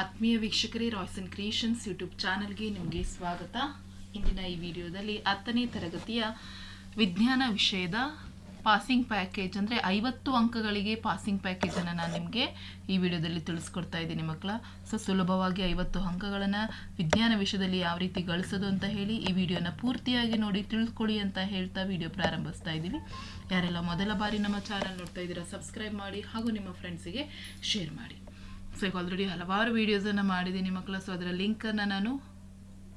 ಆತ್ಮೀಯ ವೀಕ್ಷಕರೇ Royce and creations YouTube ಚಾನಲ್ಗೆ ನಿಮಗೆ ಸ್ವಾಗತ. ಇಂದಿನ ಈ ವಿಡಿಯೋದಲ್ಲಿ ಹತ್ತನೇ ತರಗತಿಯ ವಿಜ್ಞಾನ ವಿಷಯದ ಪಾಸಿಂಗ್ ಪ್ಯಾಕೇಜ್ ಅಂದರೆ ಐವತ್ತು ಅಂಕಗಳಿಗೆ ಪಾಸಿಂಗ್ ಪ್ಯಾಕೇಜನ್ನು ನಾನು ನಿಮಗೆ ಈ ವಿಡಿಯೋದಲ್ಲಿ ತಿಳಿಸ್ಕೊಡ್ತಾ ಇದ್ದೀನಿ ಮಕ್ಕಳ. ಸೊ ಸುಲಭವಾಗಿ ಐವತ್ತು ಅಂಕಗಳನ್ನು ವಿಜ್ಞಾನ ವಿಷಯದಲ್ಲಿ ಯಾವ ರೀತಿ ಗಳಿಸೋದು ಅಂತ ಹೇಳಿ ಈ ವಿಡಿಯೋನ ಪೂರ್ತಿಯಾಗಿ ನೋಡಿ ತಿಳ್ಕೊಳ್ಳಿ ಅಂತ ಹೇಳ್ತಾ ವಿಡಿಯೋ ಪ್ರಾರಂಭಿಸ್ತಾ ಇದ್ದೀವಿ ಯಾರೆಲ್ಲ ಮೊದಲ ಬಾರಿ ನಮ್ಮ ಚಾನಲ್ ನೋಡ್ತಾ ಇದ್ದೀರಾ ಸಬ್ಸ್ಕ್ರೈಬ್ ಮಾಡಿ ಹಾಗೂ ನಿಮ್ಮ ಫ್ರೆಂಡ್ಸಿಗೆ ಶೇರ್ ಮಾಡಿ. ಸೊ ಈಗ ಆಲ್ರೆಡಿ ಹಲವಾರು ವೀಡಿಯೋಸನ್ನು ಮಾಡಿದ್ದೀನಿ ಮಕ್ಕಳ. ಸೊ ಅದರ ಲಿಂಕನ್ನು ನಾನು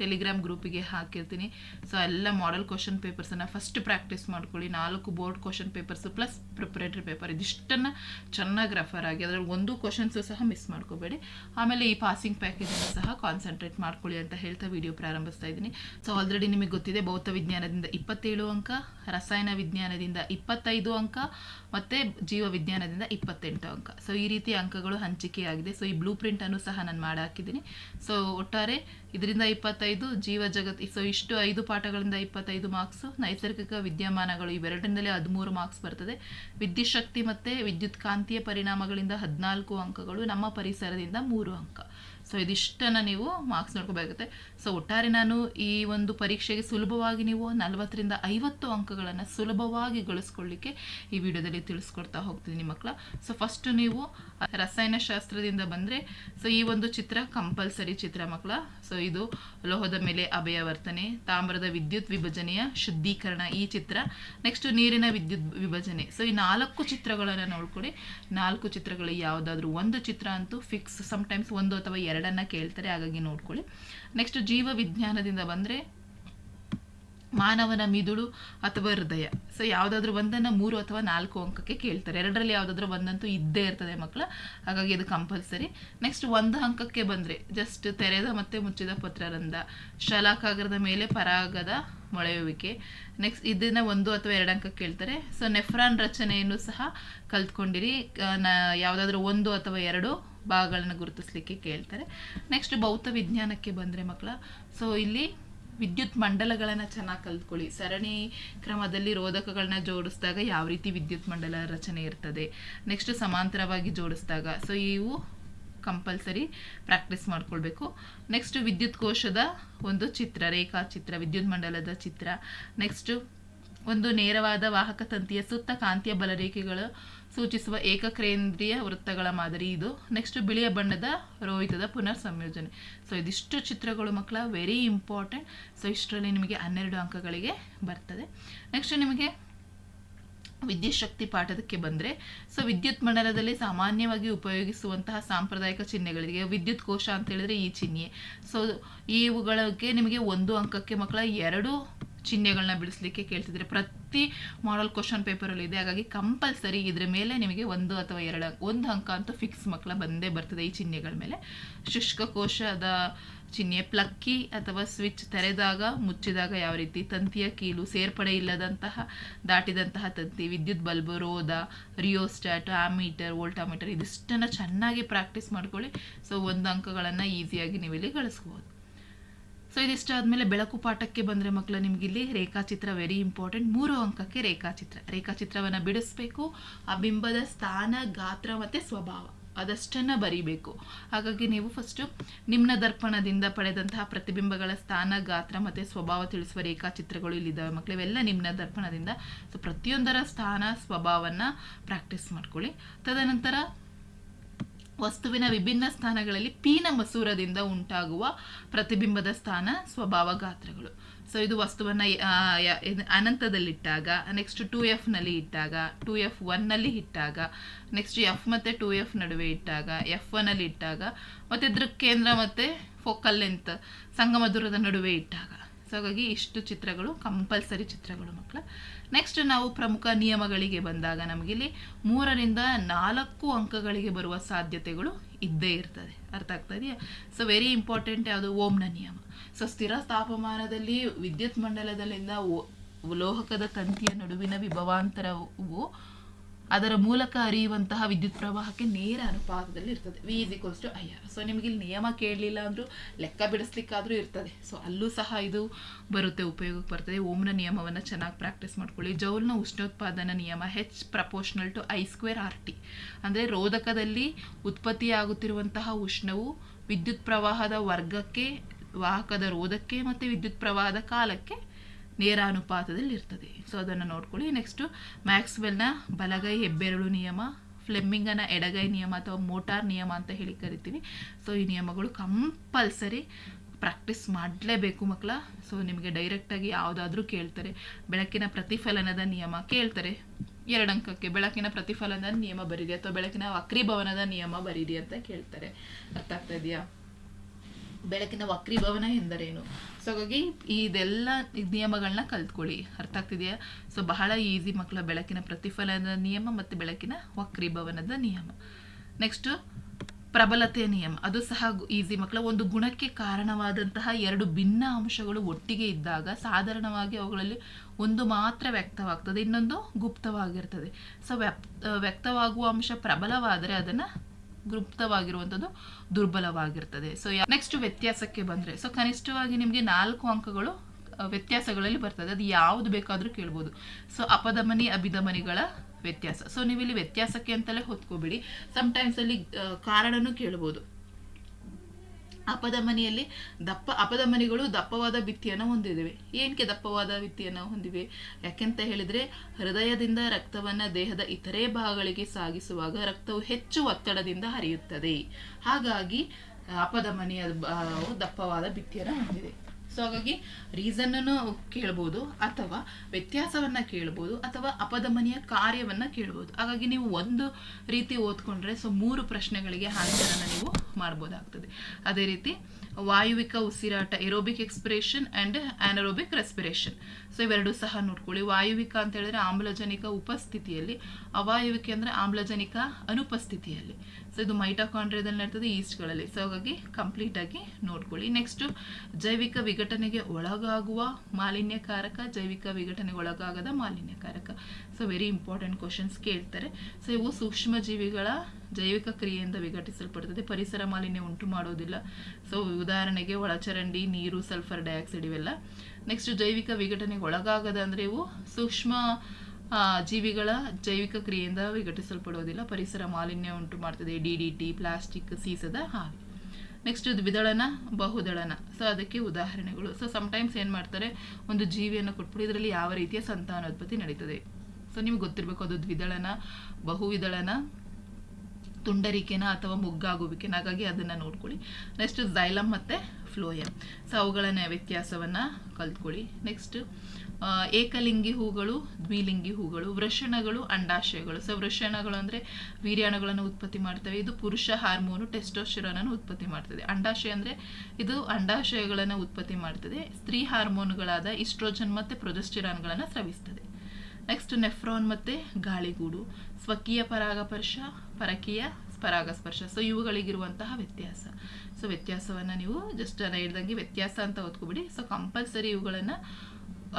ಟೆಲಿಗ್ರಾಮ್ ಗ್ರೂಪಿಗೆ ಹಾಕಿರ್ತೀನಿ. ಸೊ ಎಲ್ಲ ಮಾಡೆಲ್ ಕ್ವಶನ್ ಪೇಪರ್ಸನ್ನು ಫಸ್ಟ್ ಪ್ರಾಕ್ಟೀಸ್ ಮಾಡ್ಕೊಳ್ಳಿ. ನಾಲ್ಕು board question papers plus preparatory paper ಇದಿಷ್ಟನ್ನು ಚೆನ್ನಾಗಿ ರೆಫರ್ ಆಗಿ ಅದರಲ್ಲಿ ಒಂದು ಕ್ವಶನ್ಸು ಸಹ ಮಿಸ್ ಮಾಡ್ಕೋಬೇಡಿ. ಆಮೇಲೆ ಈ ಪಾಸಿಂಗ್ ಪ್ಯಾಕೇಜನ್ನು ಸಹ ಕಾನ್ಸಂಟ್ರೇಟ್ ಮಾಡ್ಕೊಳ್ಳಿ ಅಂತ ಹೇಳ್ತಾ ವಿಡಿಯೋ ಪ್ರಾರಂಭಿಸ್ತಾ ಇದ್ದೀನಿ. ಸೊ ಆಲ್ರೆಡಿ ನಿಮಗೆ ಗೊತ್ತಿದೆ, ಭೌತ ವಿಜ್ಞಾನದಿಂದ ಇಪ್ಪತ್ತೇಳು ಅಂಕ, ರಸಾಯನ ವಿಜ್ಞಾನದಿಂದ ಇಪ್ಪತ್ತೈದು ಅಂಕ, ಮತ್ತು ಜೀವ ವಿಜ್ಞಾನದಿಂದ ಇಪ್ಪತ್ತೆಂಟು ಅಂಕ. ಸೊ ಈ ರೀತಿ ಅಂಕಗಳು ಹಂಚಿಕೆಯಾಗಿದೆ. ಸೊ ಈ ಬ್ಲೂ ಪ್ರಿಂಟನ್ನು ಸಹ ನಾನು ಮಾಡಿ ಹಾಕಿದ್ದೀನಿ. ಸೊ ಒಟ್ಟಾರೆ ಇದರಿಂದ ಇಪ್ಪತ್ತೈದು ಜೀವ ಜಗತ್ ಸೊ ಇಷ್ಟು ಐದು ಪಾಠಗಳಿಂದ ಇಪ್ಪತ್ತೈದು ಮಾರ್ಕ್ಸು ನೈಸರ್ಗಿಕ ವಿದ್ಯಮಾನಗಳು, ಇವೆರಡರಿಂದಲೇ ಹದಿಮೂರು ಮಾರ್ಕ್ಸ್ ಬರ್ತದೆ. ವಿದ್ಯುತ್ ಶಕ್ತಿ ಮತ್ತು ವಿದ್ಯುತ್ ಕಾಂತೀಯ ಪರಿಣಾಮಗಳಿಂದ ಹದಿನಾಲ್ಕು ಅಂಕಗಳು, ನಮ್ಮ ಪರಿಸರದಿಂದ ಮೂರು ಅಂಕ. ಸೊ ಇದಿಷ್ಟನ್ನು ನೀವು ಮಾರ್ಕ್ಸ್ ನೋಡ್ಕೋಬೇಕಾಗುತ್ತೆ. ಸೊ ಒಟ್ಟಾರೆ ನಾನು ಈ ಒಂದು ಪರೀಕ್ಷೆಗೆ ಸುಲಭವಾಗಿ ನೀವು ನಲವತ್ತರಿಂದ ಐವತ್ತು ಅಂಕಗಳನ್ನು ಸುಲಭವಾಗಿ ಗಳಿಸ್ಕೊಳ್ಳಿಕ್ಕೆ ಈ ವಿಡಿಯೋದಲ್ಲಿ ತಿಳಿಸ್ಕೊಡ್ತಾ ಹೋಗ್ತೀನಿ ಮಕ್ಕಳ ಸೊ ಫಸ್ಟ್ ನೀವು ರಸಾಯನಶಾಸ್ತ್ರದಿಂದ ಬಂದರೆ ಸೊ ಈ ಒಂದು ಚಿತ್ರ ಕಂಪಲ್ಸರಿ ಚಿತ್ರ ಮಕ್ಕಳ ಸೊ ಇದು ಲೋಹದ ಮೇಲೆ ಅಭಯವರ್ತನೆ ತಾಮ್ರದ ವಿದ್ಯುತ್ ವಿಭಜನೆಯ ಶುದ್ಧೀಕರಣ ಈ ಚಿತ್ರ. ನೆಕ್ಸ್ಟ್ ನೀರಿನ ವಿದ್ಯುತ್ ವಿಭಜನೆ. ಸೊ ಈ ನಾಲ್ಕು ಚಿತ್ರಗಳನ್ನು ನೋಡ್ಕೊಳ್ಳಿ ನಾಲ್ಕು ಚಿತ್ರಗಳು ಯಾವುದಾದ್ರೂ ಒಂದು ಚಿತ್ರ ಅಂತೂ ಫಿಕ್ಸ್ ಸಮ್ಟೈಮ್ಸ್ ಒಂದು ಅಥವಾ ಎರಡನ್ನ ಕೇಳ್ತಾರೆ ಹಾಗಾಗಿ ನೋಡ್ಕೊಳ್ಳಿ. ನೆಕ್ಸ್ಟ್ ಜೀವ ವಿಜ್ಞಾನದಿಂದ ಬಂದರೆ ಮಾನವನ ಮಿದುಳು ಅಥವಾ ಹೃದಯ. ಸೊ ಯಾವುದಾದ್ರೂ ಒಂದನ್ನು ಮೂರು ಅಥವಾ ನಾಲ್ಕು ಅಂಕಕ್ಕೆ ಕೇಳ್ತಾರೆ. ಎರಡರಲ್ಲಿ ಯಾವುದಾದ್ರೂ ಒಂದಂತೂ ಇದ್ದೇ ಇರ್ತದೆ ಮಕ್ಕಳ. ಹಾಗಾಗಿ ಇದು ಕಂಪಲ್ಸರಿ ನೆಕ್ಸ್ಟ್ ಒಂದು ಅಂಕಕ್ಕೆ ಬಂದರೆ ಜಸ್ಟ್ ತೆರೆದ ಮತ್ತು ಮುಚ್ಚಿದ ಪತ್ರರಂಧ ಶಲಾಕಾಗರದ ಮೇಲೆ ಪರಾಗದ ಮೊಳೆಯುವಿಕೆ. ನೆಕ್ಸ್ಟ್ ಇದನ್ನ ಒಂದು ಅಥವಾ ಎರಡು ಅಂಕ ಕೇಳ್ತಾರೆ. ಸೊ ನೆಫ್ರಾನ್ ರಚನೆಯನ್ನು ಸಹ ಕಲ್ತ್ಕೊಂಡಿರಿ. ಯಾವುದಾದ್ರೂ ಒಂದು ಅಥವಾ ಎರಡು ಭಾಗಗಳನ್ನು ಗುರುತಿಸ್ಲಿಕ್ಕೆ ಕೇಳ್ತಾರೆ. ನೆಕ್ಸ್ಟ್ ಭೌತ ವಿಜ್ಞಾನಕ್ಕೆ ಬಂದರೆ ಮಕ್ಕಳ. ಸೊ ಇಲ್ಲಿ ವಿದ್ಯುತ್ ಮಂಡಲಗಳನ್ನು ಚೆನ್ನಾಗಿ ಕಲ್ತ್ಕೊಳ್ಳಿ. ಸರಣಿ ಕ್ರಮದಲ್ಲಿ ರೋಧಕಗಳನ್ನ ಜೋಡಿಸಿದಾಗ ಯಾವ ರೀತಿ ವಿದ್ಯುತ್ ಮಂಡಲ ರಚನೆ ಇರ್ತದೆ. ನೆಕ್ಸ್ಟ್ ಸಮಾಂತರವಾಗಿ ಜೋಡಿಸಿದಾಗ. ಸೊ ಇವು ಕಂಪಲ್ಸರಿ ಪ್ರಾಕ್ಟೀಸ್ ಮಾಡ್ಕೊಳ್ಬೇಕು. ನೆಕ್ಸ್ಟ್ ವಿದ್ಯುತ್ ಕೋಶದ ಒಂದು ಚಿತ್ರ ರೇಖಾಚಿತ್ರ ವಿದ್ಯುತ್ ಮಂಡಲದ ಚಿತ್ರ. ನೆಕ್ಸ್ಟ್ ಒಂದು ನೇರವಾದ ವಾಹಕ ತಂತಿಯ ಸುತ್ತ ಕಾಂತೀಯ ಬಲರೇಖೆಗಳು ಸೂಚಿಸುವ ಏಕಕೇಂದ್ರೀಯ ವೃತ್ತಗಳ ಮಾದರಿ ಇದು. ನೆಕ್ಸ್ಟ್ ಬಿಳಿಯ ಬಣ್ಣದ ರೋಹಿತದ ಪುನರ್ ಸಂಯೋಜನೆ ಸೊ ಇದಿಷ್ಟು ಚಿತ್ರಗಳು ಮಕ್ಕಳ ವೆರಿ ಇಂಪಾರ್ಟೆಂಟ್ ಸೊ ಇಷ್ಟರಲ್ಲಿ ನಿಮಗೆ ಹನ್ನೆರಡು ಅಂಕಗಳಿಗೆ ಬರ್ತದೆ. ನೆಕ್ಸ್ಟ್ ನಿಮಗೆ ವಿದ್ಯುತ್ ಶಕ್ತಿ ಪಾಠದಕ್ಕೆ ಬಂದರೆ. ಸೊ ವಿದ್ಯುತ್ ಮಂಡಲದಲ್ಲಿ ಸಾಮಾನ್ಯವಾಗಿ ಉಪಯೋಗಿಸುವಂತಹ ಸಾಂಪ್ರದಾಯಿಕ ಚಿಹ್ನೆಗಳಿಗೆ ವಿದ್ಯುತ್ ಕೋಶ ಅಂತ ಹೇಳಿದ್ರೆ ಈ ಚಿಹ್ನೆ. ಸೊ ಇವುಗಳಿಗೆ ನಿಮಗೆ ಒಂದು ಅಂಕಕ್ಕೆ ಮಕ್ಕಳ ಎರಡು ಚಿಹ್ನೆಗಳನ್ನ ಬಿಡಿಸ್ಲಿಕ್ಕೆ ಕೇಳ್ತಿದ್ರೆ ಪ್ರತಿ ಮಾಡಲ್ ಕ್ವಶನ್ ಪೇಪರಲ್ಲಿ ಇದೆ. ಹಾಗಾಗಿ ಕಂಪಲ್ಸರಿ ಇದ್ರ ಮೇಲೆ ನಿಮಗೆ ಒಂದು ಅಥವಾ ಎರಡು, ಒಂದು ಅಂಕ ಅಂತೂ ಫಿಕ್ಸ್ ಮಕ್ಕಳ ಬಂದೇ ಬರ್ತದೆ ಈ ಚಿಹ್ನೆಗಳ ಮೇಲೆ. ಶುಷ್ಕ ಕೋಶದ ಚಿಹ್ನೆ ಪ್ಲಕ್ಕಿ ಅಥವಾ ಸ್ವಿಚ್ ತೆರೆದಾಗ, ಮುಚ್ಚಿದಾಗ ಯಾವ ರೀತಿ? ತಂತಿಯ ಕೀಲು, ಸೇರ್ಪಡೆ ಇಲ್ಲದಂತಹ, ದಾಟಿದಂತಹ ತಂತಿ, ವಿದ್ಯುತ್ ಬಲ್ಬ್ ರೋದ ರಿಯೋಸ್ಟ್ಯಾಟ್ ಆಮೀಟರ್ ವೋಲ್ಟಾಮೀಟರ್ ಇದಿಷ್ಟನ್ನು ಚೆನ್ನಾಗಿ ಪ್ರಾಕ್ಟೀಸ್ ಮಾಡ್ಕೊಳ್ಳಿ. ಸೊ ಒಂದು ಅಂಕಗಳನ್ನು ಈಸಿಯಾಗಿ ನೀವು ಇಲ್ಲಿ ಸೊ ಇದಿಷ್ಟಾದಮೇಲೆ ಬೆಳಕು ಪಾಠಕ್ಕೆ ಬಂದರೆ ಮಕ್ಕಳು ನಿಮ್ಗೆ ಇಲ್ಲಿ ರೇಖಾಚಿತ್ರ ವೆರಿ ಇಂಪಾರ್ಟೆಂಟ್ ಮೂರು ಅಂಕಕ್ಕೆ ರೇಖಾಚಿತ್ರ. ರೇಖಾಚಿತ್ರವನ್ನು ಬಿಡಿಸ್ಬೇಕು. ಆ ಬಿಂಬದ ಸ್ಥಾನ, ಗಾತ್ರ ಮತ್ತು ಸ್ವಭಾವ. ಅದಷ್ಟನ್ನು ಬರಿಬೇಕು. ಹಾಗಾಗಿ ನೀವು ಫಸ್ಟು ನಿಮ್ನ ದರ್ಪಣದಿಂದ ಪಡೆದಂತಹ ಪ್ರತಿಬಿಂಬಗಳ ಸ್ಥಾನ, ಗಾತ್ರ ಮತ್ತು ಸ್ವಭಾವ ತಿಳಿಸುವ ರೇಖಾಚಿತ್ರಗಳು ಇಲ್ಲಿದ್ದಾವೆ ಮಕ್ಕಳು ಇವೆಲ್ಲ ನಿಮ್ನ ದರ್ಪಣದಿಂದ. ಸೊ ಪ್ರತಿಯೊಂದರ ಸ್ಥಾನ ಸ್ವಭಾವವನ್ನು ಪ್ರಾಕ್ಟೀಸ್ ಮಾಡ್ಕೊಳ್ಳಿ. ತದನಂತರ ವಸ್ತುವಿನ ವಿಭಿನ್ನ ಸ್ಥಾನಗಳಲ್ಲಿ ಪೀನ ಮಸೂರದಿಂದ ಉಂಟಾಗುವ ಪ್ರತಿಬಿಂಬದ ಸ್ಥಾನ ಸ್ವಭಾವ ಗಾತ್ರಗಳು. ಸೊ ಇದು ವಸ್ತುವನ್ನು ಅನಂತದಲ್ಲಿಟ್ಟಾಗ ನೆಕ್ಸ್ಟ್ ಟು ಎಫ್ನಲ್ಲಿ ಇಟ್ಟಾಗ ಟು ಎಫ್ ಒನ್ನಲ್ಲಿ ಇಟ್ಟಾಗ ನೆಕ್ಸ್ಟ್ ಎಫ್ ಮತ್ತು ಟು ಎಫ್ ನಡುವೆ ಇಟ್ಟಾಗ ಎಫ್ ಒನ್ನಲ್ಲಿ ಇಟ್ಟಾಗ, ಮತ್ತು ಇದ್ರ ಕೇಂದ್ರ ಮತ್ತು ಫೋಕಲ್ ಲೆಂತ್ ಸಂಗಮ ದೂರದ ನಡುವೆ ಇಟ್ಟಾಗ. ಸೊ ಹಾಗಾಗಿ ಇಷ್ಟು ಚಿತ್ರಗಳು ಕಂಪಲ್ಸರಿ ಚಿತ್ರಗಳು ಮಕ್ಕಳ ನೆಕ್ಸ್ಟ್ ನಾವು ಪ್ರಮುಖ ನಿಯಮಗಳಿಗೆ ಬಂದಾಗ ನಮಗಿಲ್ಲಿ ಮೂರರಿಂದ ನಾಲ್ಕು ಅಂಕಗಳಿಗೆ ಬರುವ ಸಾಧ್ಯತೆಗಳು ಇದ್ದೇ ಇರ್ತದೆ. ಅರ್ಥ ಆಗ್ತಾ ಇದೆಯಾ? ಸೊ ವೆರಿ ಇಂಪಾರ್ಟೆಂಟ್ ಯಾವುದು? ಓಮ್ನ ನಿಯಮ. ಸೊ ಸ್ಥಿರ ತಾಪಮಾನದಲ್ಲಿ ವಿದ್ಯುತ್ ಮಂಡಲದಲ್ಲಿಂದ ಲೋಹಕದ ತಂತಿಯ ನಡುವಿನ ವಿಭವಾಂತರವು ಅದರ ಮೂಲಕ ಹರಿಯುವಂತಹ ವಿದ್ಯುತ್ ಪ್ರವಾಹಕ್ಕೆ ನೇರ ಅನುಪಾತದಲ್ಲಿ ಇರ್ತದೆ. V is equals to I R so ನಿಮಗೆ ಇಲ್ಲಿ ನಿಯಮ ಕೇಳಲಿಲ್ಲ ಅಂದರೂ ಲೆಕ್ಕ ಬಿಡಿಸ್ಲಿಕ್ಕಾದರೂ ಇರ್ತದೆ. ಸೊ ಅಲ್ಲೂ ಸಹ ಇದು ಬರುತ್ತೆ, ಉಪಯೋಗಕ್ಕೆ ಬರ್ತದೆ. ಓಮ್ನ ನಿಯಮವನ್ನು ಚೆನ್ನಾಗಿ ಪ್ರಾಕ್ಟೀಸ್ ಮಾಡ್ಕೊಳ್ಳಿ. ಜೌಲ್ನ ಉಷ್ಣೋತ್ಪಾದನಾ ನಿಯಮ H proportional to I square R T ಅಂದರೆ ರೋಧಕದಲ್ಲಿ ಉತ್ಪತ್ತಿಯಾಗುತ್ತಿರುವಂತಹ ಉಷ್ಣವು ವಿದ್ಯುತ್ ಪ್ರವಾಹದ ವರ್ಗಕ್ಕೆ, ವಾಹಕದ ರೋಧಕ್ಕೆ ಮತ್ತು ವಿದ್ಯುತ್ ಪ್ರವಾಹದ ಕಾಲಕ್ಕೆ ನೇರ ಅನುಪಾತದಲ್ಲಿ ಇರ್ತದೆ ಸೊ ಅದನ್ನು ನೋಡ್ಕೊಳ್ಳಿ. ನೆಕ್ಸ್ಟು ಮ್ಯಾಕ್ಸ್ವೆಲ್ನ ಬಲಗೈ ಹೆಬ್ಬೆರಳು ನಿಯಮ ಫ್ಲೆಮ್ಮಿಂಗನ ಎಡಗೈ ನಿಯಮ ಅಥವಾ ಮೋಟಾರ್ ನಿಯಮ ಅಂತ ಹೇಳಿ ಕರಿತೀವಿ ಸೊ ಈ ನಿಯಮಗಳು ಕಂಪಲ್ಸರಿ ಪ್ರಾಕ್ಟೀಸ್ ಮಾಡಲೇಬೇಕು ಮಕ್ಕಳ ಸೊ ನಿಮಗೆ ಡೈರೆಕ್ಟಾಗಿ ಯಾವುದಾದ್ರೂ ಕೇಳ್ತಾರೆ. ಬೆಳಕಿನ ಪ್ರತಿಫಲನದ ನಿಯಮ ಕೇಳ್ತಾರೆ. ಎರಡು ಅಂಕಕ್ಕೆ ಬೆಳಕಿನ ಪ್ರತಿಫಲನದ ನಿಯಮ ಬರೀರಿ ಅಥವಾ ಬೆಳಕಿನ ವಕ್ರೀಭವನದ ನಿಯಮ ಬರೀರಿ ಅಂತ ಕೇಳ್ತಾರೆ. ಅರ್ಥ ಆಗ್ತಾ ಇದೆಯಾ? ಬೆಳಕಿನ ವಕ್ರೀಭವನ ಎಂದರೇನು? ಸೊ ಹಾಗಾಗಿ ಇದೆಲ್ಲ ನಿಯಮಗಳನ್ನ ಕಲ್ತ್ಕೊಳ್ಳಿ ಅರ್ಥ ಆಗ್ತಿದೆಯಾ? ಸೊ ಬಹಳ ಈಸಿ ಮಕ್ಕಳ ಬೆಳಕಿನ ಪ್ರತಿಫಲನದ ನಿಯಮ ಮತ್ತು ಬೆಳಕಿನ ವಕ್ರೀಭವನದ ನಿಯಮ. ನೆಕ್ಸ್ಟು ಪ್ರಬಲತೆಯ ನಿಯಮ. ಅದು ಸಹ ಈಸಿ ಮಕ್ಕಳ ಒಂದು ಗುಣಕ್ಕೆ ಕಾರಣವಾದಂತಹ ಎರಡು ಭಿನ್ನ ಅಂಶಗಳು ಒಟ್ಟಿಗೆ ಇದ್ದಾಗ ಸಾಧಾರಣವಾಗಿ ಅವುಗಳಲ್ಲಿ ಒಂದು ಮಾತ್ರ ವ್ಯಕ್ತವಾಗ್ತದೆ, ಇನ್ನೊಂದು ಗುಪ್ತವಾಗಿರ್ತದೆ. ಸೊ ವ್ಯಕ್ತವಾಗುವ ಅಂಶ ಪ್ರಬಲವಾದರೆ ಅದನ್ನು ಗುಪ್ತವಾಗಿರುವಂಥದ್ದು ದುರ್ಬಲವಾಗಿರ್ತದೆ. ಸೊ ನೆಕ್ಸ್ಟ್ ವ್ಯತ್ಯಾಸಕ್ಕೆ ಬಂದರೆ ಸೊ ಕನಿಷ್ಠವಾಗಿ ನಿಮಗೆ ನಾಲ್ಕು ಅಂಕಗಳು ವ್ಯತ್ಯಾಸಗಳಲ್ಲಿ ಬರ್ತದೆ. ಅದು ಯಾವುದು ಬೇಕಾದರೂ ಕೇಳ್ಬೋದು. ಸೊ ಅಪಧಮನಿ, ಅಭಿಧಮನಿಗಳ ವ್ಯತ್ಯಾಸ. ಸೊ ನೀವು ಇಲ್ಲಿ ವ್ಯತ್ಯಾಸಕ್ಕೆ ಅಂತಲೇ ಹೊತ್ಕೋಬೇಡಿ. ಸಮ್ಟೈಮ್ಸ್ ಅಲ್ಲಿ ಕಾರಣನೂ ಕೇಳ್ಬೋದು. ಅಪಧಮನಿಯಲ್ಲಿ ದಪ್ಪ ಅಪಧಮನಿಗಳು ದಪ್ಪವಾದ ಭಿತ್ತಿಯನ್ನು ಹೊಂದಿವೆ ಏನಕ್ಕೆ ದಪ್ಪವಾದ ಭಿತ್ತಿಯನ್ನು ಹೊಂದಿವೆ? ಯಾಕೆಂತ ಹೇಳಿದರೆ, ಹೃದಯದಿಂದ ರಕ್ತವನ್ನು ದೇಹದ ಇತರೆ ಭಾಗಗಳಿಗೆ ಸಾಗಿಸುವಾಗ ರಕ್ತವು ಹೆಚ್ಚು ಒತ್ತಡದಿಂದ ಹರಿಯುತ್ತದೆ. ಹಾಗಾಗಿ ಅಪಧಮನಿಯ ದಪ್ಪವಾದ ಭಿತ್ತಿಯನ್ನು ಹೊಂದಿದೆ. ಸೊ ಹಾಗಾಗಿ ರೀಸನ್ನನ್ನು ಕೇಳ್ಬೋದು ಅಥವಾ ವ್ಯತ್ಯಾಸವನ್ನ ಕೇಳ್ಬೋದು ಅಥವಾ ಅಪಧಮನಿಯ ಕಾರ್ಯವನ್ನ ಕೇಳ್ಬೋದು. ಹಾಗಾಗಿ ನೀವು ಒಂದು ರೀತಿ ಓದ್ಕೊಂಡ್ರೆ ಸೊ ಮೂರು ಪ್ರಶ್ನೆಗಳಿಗೆ ಆನ್ಸರನ್ನು ನೀವು ಮಾಡ್ಬೋದಾಗ್ತದೆ. ಅದೇ ರೀತಿ ವಾಯುವಿಕ ಉಸಿರಾಟ aerobic expiration and anaerobic respiration so ಇವೆರಡು ಸಹ ನೋಡ್ಕೊಳ್ಳಿ. ವಾಯುವಿಕ ಅಂತ ಹೇಳಿದ್ರೆ ಆಮ್ಲಜನಿಕ ಉಪಸ್ಥಿತಿಯಲ್ಲಿ, ಅವಾಯುವಿಕೆ ಅಂದರೆ ಆಮ್ಲಜನಿಕ ಅನುಪಸ್ಥಿತಿಯಲ್ಲಿ. ಸೊ ಇದು ಮೈಟೋಕಾಂಡ್ರಿಯಾದಲ್ಲಿ ನಡ್ತದೆ ಈಸ್ಟ್ಗಳಲ್ಲಿ ಸೊ ಹಾಗಾಗಿ ಕಂಪ್ಲೀಟ್ ಆಗಿ ನೋಡ್ಕೊಳ್ಳಿ. ನೆಕ್ಸ್ಟ್ ಜೈವಿಕ ವಿಘಟನೆಗೆ ಒಳಗಾಗುವ ಮಾಲಿನ್ಯಕಾರಕ, ಜೈವಿಕ ವಿಘಟನೆಗೆ ಒಳಗಾಗದ ಮಾಲಿನ್ಯಕಾರಕ. ಸೊ ವೆರಿ ಇಂಪಾರ್ಟೆಂಟ್ ಕ್ವಶನ್ಸ್ ಕೇಳ್ತಾರೆ. ಸೊ ಇವು ಸೂಕ್ಷ್ಮ ಜೀವಿಗಳ ಜೈವಿಕ ಕ್ರಿಯೆಯಿಂದ ವಿಘಟಿಸಲ್ಪಡ್ತದೆ. ಪರಿಸರ ಮಾಲಿನ್ಯ ಉಂಟು ಮಾಡೋದಿಲ್ಲ. ಸೊ ಉದಾಹರಣೆಗೆ ಒಳಚರಂಡಿ, ನೀರು ಸಲ್ಫರ್ ಡೈಆಕ್ಸೈಡ್ ಇವೆಲ್ಲ. ನೆಕ್ಸ್ಟ್ ಜೈವಿಕ ವಿಘಟನೆಗೆ ಒಳಗಾಗದ ಅಂದರೆ ಇವು ಸೂಕ್ಷ್ಮ ಜೀವಿಗಳ ಜೈವಿಕ ಕ್ರಿಯೆಯಿಂದ ವಿಘಟಿಸಲ್ಪಡೋದಿಲ್ಲ. ಪರಿಸರ ಮಾಲಿನ್ಯ ಉಂಟು ಮಾಡ್ತದೆ. ಡಿ ಡಿ ಟಿ ಪ್ಲಾಸ್ಟಿಕ್ ಸೀಸದ ಹಾವಿ ನೆಕ್ಸ್ಟ್ ದ್ವಿದಳನ, ಬಹುದಳನ. ಸೊ ಅದಕ್ಕೆ ಉದಾಹರಣೆಗಳು. ಸೊ ಸಮಟೈಮ್ಸ್ ಏನು ಮಾಡ್ತಾರೆ? ಒಂದು ಜೀವಿಯನ್ನು ಕೊಟ್ಬಿಟ್ಟು ಇದರಲ್ಲಿ ಯಾವ ರೀತಿಯ ಸಂತಾನೋತ್ಪತ್ತಿ ನಡೀತದೆ? ಸೊ ನಿಮ್ಗೆ ಗೊತ್ತಿರಬೇಕು ಅದು ದ್ವಿದಳನ, ಬಹುವಿದಳನ ತುಂಡರಿಕೆನ ಅಥವಾ ಮುಗ್ಗಾಗುವಿಕೆನ, ಹಾಗಾಗಿ ಅದನ್ನು ನೋಡ್ಕೊಳ್ಳಿ. ನೆಕ್ಸ್ಟ್ ಝೈಲಮ್ ಮತ್ತು ಫ್ಲೋಯಮ್ ಸೊ ಅವುಗಳ ವ್ಯತ್ಯಾಸವನ್ನು ಕಲ್ತ್ಕೊಳ್ಳಿ. ನೆಕ್ಸ್ಟ್ ಏಕಲಿಂಗಿ ಹೂಗಳು, ದ್ವಿಲಿಂಗಿ ಹೂಗಳು, ವೃಷಣಗಳು, ಅಂಡಾಶಯಗಳು. ಸೊ ವೃಷಣಗಳು ಅಂದರೆ ವೀರ್ಯಾಣುಗಳನ್ನು ಉತ್ಪತ್ತಿ ಮಾಡ್ತವೆ. ಇದು ಪುರುಷ ಹಾರ್ಮೋನು ಟೆಸ್ಟೋಶಿರೋನನ್ನು ಉತ್ಪತ್ತಿ ಮಾಡ್ತದೆ. ಅಂಡಾಶಯ ಅಂದರೆ ಇದು ಅಂಡಾಶಯಗಳನ್ನು ಉತ್ಪತ್ತಿ ಮಾಡ್ತದೆ. ಸ್ತ್ರೀ ಹಾರ್ಮೋನುಗಳಾದ ಇಸ್ಟ್ರೋಜನ್ ಮತ್ತು ಪ್ರೊಜೆಸ್ಟಿರಾನ್ಗಳನ್ನು ಸ್ರವಿಸ್ತದೆ. ನೆಕ್ಸ್ಟ್ ನೆಫ್ರಾನ್ ಮತ್ತು ಗಾಳಿಗೂಡು. ಸ್ವಕೀಯ ಪರಾಗಸ್ಪರ್ಶ ಪರಕೀಯ ಪರಾಗಸ್ಪರ್ಶ. ಸೊ ಇವುಗಳಿಗಿರುವಂತಹ ವ್ಯತ್ಯಾಸ. ಸೊ ವ್ಯತ್ಯಾಸವನ್ನು ನೀವು ಜಸ್ಟ್ ನಾನು ಹೇಳ್ದಂಗೆ ವ್ಯತ್ಯಾಸ ಅಂತ ಓದ್ಕೊಬಿಡಿ ಸೊ ಕಂಪಲ್ಸರಿ ಇವುಗಳನ್ನು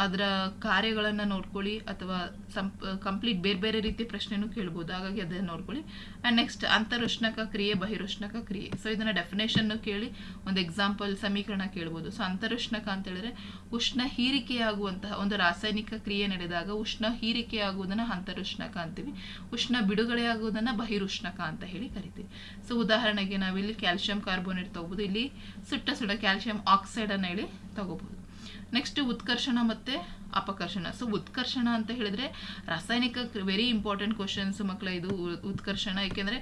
ಅದರ ಕಾರ್ಯಗಳನ್ನು ನೋಡ್ಕೊಳ್ಳಿ ಅಥವಾ ಸಂಪ್ ಕಂಪ್ಲೀಟ್ ಬೇರೆ ಬೇರೆ ರೀತಿ ಪ್ರಶ್ನೆನೂ ಕೇಳ್ಬೋದು. ಹಾಗಾಗಿ ಅದನ್ನು ನೋಡ್ಕೊಳ್ಳಿ. ಆ್ಯಂಡ್ ನೆಕ್ಸ್ಟ್ ಅಂತರುಷ್ಣಕ ಕ್ರಿಯೆ ಬಹಿರುಷ್ಣಕ ಕ್ರಿಯೆ. ಸೊ ಇದನ್ನು ಡೆಫಿನೇಷನ್ನು ಕೇಳಿ ಒಂದು ಎಕ್ಸಾಂಪಲ್ ಸಮೀಕರಣ ಕೇಳ್ಬೋದು. ಸೊ ಅಂತರುಷ್ಣಕ ಅಂತ ಹೇಳಿದ್ರೆ ಉಷ್ಣ ಹೀರಿಕೆಯಾಗುವಂತಹ ಒಂದು ರಾಸಾಯನಿಕ ಕ್ರಿಯೆ ನಡೆದಾಗ ಉಷ್ಣ ಹೀರಿಕೆಯಾಗುವುದನ್ನು ಅಂತರುಷ್ಣಕ ಅಂತೀವಿ. ಉಷ್ಣ ಬಿಡುಗಡೆ ಆಗುವುದನ್ನು ಬಹಿರುಷ್ಣಕ ಅಂತ ಹೇಳಿ ಕರಿತೀವಿ. ಸೊ ಉದಾಹರಣೆಗೆ ನಾವಿಲ್ಲಿ ಕ್ಯಾಲ್ಶಿಯಂ ಕಾರ್ಬೋನೇಟ್ ತಗೋಬೋದು. ಇಲ್ಲಿ ಸುಟ್ಟ ಸುಡ ಕ್ಯಾಲ್ಶಿಯಂ ಆಕ್ಸೈಡನ್ನು ಹೇಳಿ ತಗೋಬೋದು. ನೆಕ್ಸ್ಟ್ ಉತ್ಕರ್ಷಣ ಮತ್ತು ಅಪಕರ್ಷಣ. ಸೊ ಉತ್ಕರ್ಷಣ ಅಂತ ಹೇಳಿದ್ರೆ ರಾಸಾಯನಿಕ ವೆರಿ ಇಂಪಾರ್ಟೆಂಟ್ ಕ್ವಶನ್ಸ್ ಮಕ್ಕಳ ಇದು ಉತ್ಕರ್ಷಣ. ಏಕೆಂದರೆ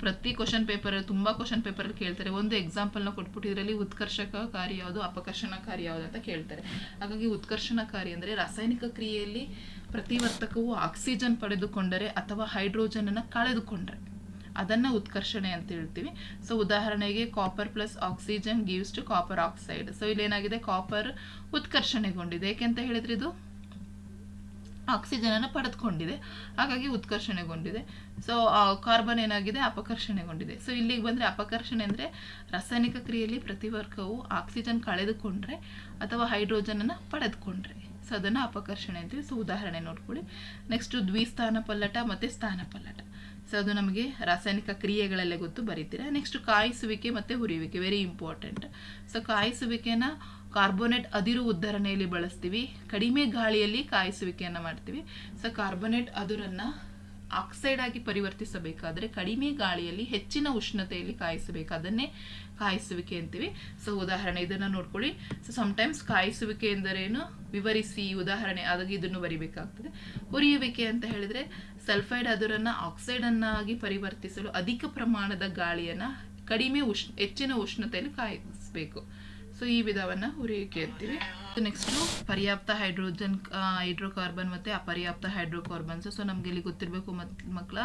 ಪ್ರತಿ ಕ್ವಶನ್ ಪೇಪರ್ ತುಂಬ ಕ್ವಶನ್ ಪೇಪರಲ್ಲಿ ಕೇಳ್ತಾರೆ. ಒಂದು ಎಕ್ಸಾಂಪಲ್ನ ಕೊಟ್ಬಿಟ್ಟು ಇದರಲ್ಲಿ ಉತ್ಕರ್ಷಕಕಾರಿ ಯಾವುದು, ಅಪಕರ್ಷಣಕಾರಿ ಯಾವುದು ಅಂತ ಕೇಳ್ತಾರೆ. ಹಾಗಾಗಿ ಉತ್ಕರ್ಷಣಕಾರಿ ಅಂದರೆ ರಾಸಾಯನಿಕ ಕ್ರಿಯೆಯಲ್ಲಿ ಪ್ರತಿವರ್ತಕವು ಆಕ್ಸಿಜನ್ ಪಡೆದುಕೊಂಡರೆ ಅಥವಾ ಹೈಡ್ರೋಜನನ್ನು ಕಳೆದುಕೊಂಡರೆ. ಅದನ್ನು ಉತ್ಕರ್ಷಣೆ ಅಂತ ಹೇಳ್ತೀವಿ. ಸೊ ಉದಾಹರಣೆಗೆ copper plus oxygen gives to copper oxide so ಇಲ್ಲೇನಾಗಿದೆ? Copper ಉತ್ಕರ್ಷಣೆಗೊಂಡಿದೆ. ಏಕೆಂತ ಹೇಳಿದ್ರೆ ಇದು? ಆಕ್ಸಿಜನ್ ಅನ್ನು ಪಡೆದುಕೊಂಡಿದೆ. ಹಾಗಾಗಿ ಉತ್ಕರ್ಷಣೆಗೊಂಡಿದೆ. ಸೊ ಕಾರ್ಬನ್ ಏನಾಗಿದೆ? ಅಪಕರ್ಷಣೆಗೊಂಡಿದೆ. ಸೊ ಇಲ್ಲಿಗೆ ಬಂದರೆ ಅಪಕರ್ಷಣೆ ಅಂದರೆ ರಾಸಾಯನಿಕ ಕ್ರಿಯೆಯಲ್ಲಿ ಪ್ರತಿವರ್ಗವು ಆಕ್ಸಿಜನ್ ಕಳೆದುಕೊಂಡ್ರೆ ಅಥವಾ ಹೈಡ್ರೋಜನ್ ಅನ್ನು ಪಡೆದುಕೊಂಡ್ರೆ. ಸೊ ಅದನ್ನು ಅಪಕರ್ಷಣೆ ಅಂತೀವಿ. ಸೊ ಉದಾಹರಣೆ ನೋಡ್ಕೊಳ್ಳಿ. ನೆಕ್ಸ್ಟು ದ್ವಿಸ್ಥಾನ ಪಲ್ಲಟ ಮತ್ತು ಸ್ಥಾನ ಪಲ್ಲಟ ಸೊ ಅದು ನಮಗೆ ರಾಸಾಯನಿಕ ಕ್ರಿಯೆಗಳಲ್ಲೇ ಗೊತ್ತು ಬರೀತೀರಾ? ನೆಕ್ಸ್ಟ್ ಕಾಯಿಸುವಿಕೆ ಮತ್ತು ಹುರಿಯುವಿಕೆ ವೆರಿ ಇಂಪಾರ್ಟೆಂಟ್ ಸೊ ಕಾಯಿಸುವಿಕೆನ ಕಾರ್ಬೋನೇಟ್ ಅದಿರು ಉದ್ಧರಣೆಯಲ್ಲಿ ಬಳಸ್ತೀವಿ. ಕಡಿಮೆ ಗಾಳಿಯಲ್ಲಿ ಕಾಯಿಸುವಿಕೆಯನ್ನು ಮಾಡ್ತೀವಿ. ಸೊ ಕಾರ್ಬೋನೇಟ್ ಅದುರನ್ನು ಆಕ್ಸೈಡ್ ಆಗಿ ಪರಿವರ್ತಿಸಬೇಕಾದ್ರೆ ಕಡಿಮೆ ಗಾಳಿಯಲ್ಲಿ ಹೆಚ್ಚಿನ ಉಷ್ಣತೆಯಲ್ಲಿ ಕಾಯಿಸಬೇಕು. ಅದನ್ನೇ ಕಾಯಿಸುವಿಕೆ ಅಂತೀವಿ. ಸೊ ಉದಾಹರಣೆ ಇದನ್ನು ನೋಡ್ಕೊಳ್ಳಿ. ಸೊ ಸಮ್ಟೈಮ್ಸ್ ಕಾಯಿಸುವಿಕೆ ಎಂದರೇನು? ವಿವರಿಸಿ ಉದಾಹರಣೆ ಅದಾಗಿ ಇದನ್ನು ಬರಿಬೇಕಾಗ್ತದೆ. ಹುರಿಯುವಿಕೆ ಅಂತ ಹೇಳಿದ್ರೆ ಸಲ್ಫೈಡ್ ಅದರನ್ನು ಆಕ್ಸೈಡನ್ನಾಗಿ ಪರಿವರ್ತಿಸಲು ಅಧಿಕ ಪ್ರಮಾಣದ ಗಾಳಿಯನ್ನು ಕಡಿಮೆ ಉಷ್ಣ ಹೆಚ್ಚಿನ ಉಷ್ಣತೆಯಲ್ಲಿ ಕಾಯಿಸಬೇಕು. ಸೊ ಈ ವಿಧವನ್ನ ಉರಿಯೋಕೆ ಇರ್ತೀವಿ ನೆಕ್ಸ್ಟು ಪರ್ಯಾಪ್ತ ಹೈಡ್ರೋಜನ್ ಹೈಡ್ರೋಕಾರ್ಬನ್ ಮತ್ತೆ ಅಪರ್ಯಾಪ್ತ ಹೈಡ್ರೋಕಾರ್ಬನ್ಸ್ ಸೊ ನಮ್ಗೆ ಇಲ್ಲಿ ಗೊತ್ತಿರಬೇಕು ಮಕ್ಕಳ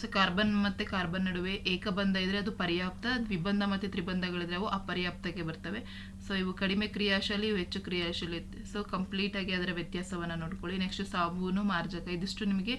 ಸೊ ಕಾರ್ಬನ್ ಮತ್ತೆ ಕಾರ್ಬನ್ ನಡುವೆ ಏಕಬಂಧ ಇದ್ರೆ ಅದು ಪರ್ಯಾಪ್ತ, ದ್ವಿಬಂಧ ಮತ್ತೆ ತ್ರಿಬಂಧಗಳಿದ್ರೆ ಅವು ಅಪರ್ಯಾಪ್ತಕ್ಕೆ ಬರ್ತವೆ. ಸೊ ಇವು ಕಡಿಮೆ ಕ್ರಿಯಾಶಾಲಿ, ಇವು ಹೆಚ್ಚು ಕ್ರಿಯಾಶಾಲಿ ಸೊ ಕಂಪ್ಲೀಟ್ ಆಗಿ ಅದರ ವ್ಯತ್ಯಾಸವನ್ನ ನೋಡ್ಕೊಳ್ಳಿ. ನೆಕ್ಸ್ಟ್ ಸಾಬೂನು, ಮಾರ್ಜಕ, ಇದಿಷ್ಟು ನಿಮಗೆ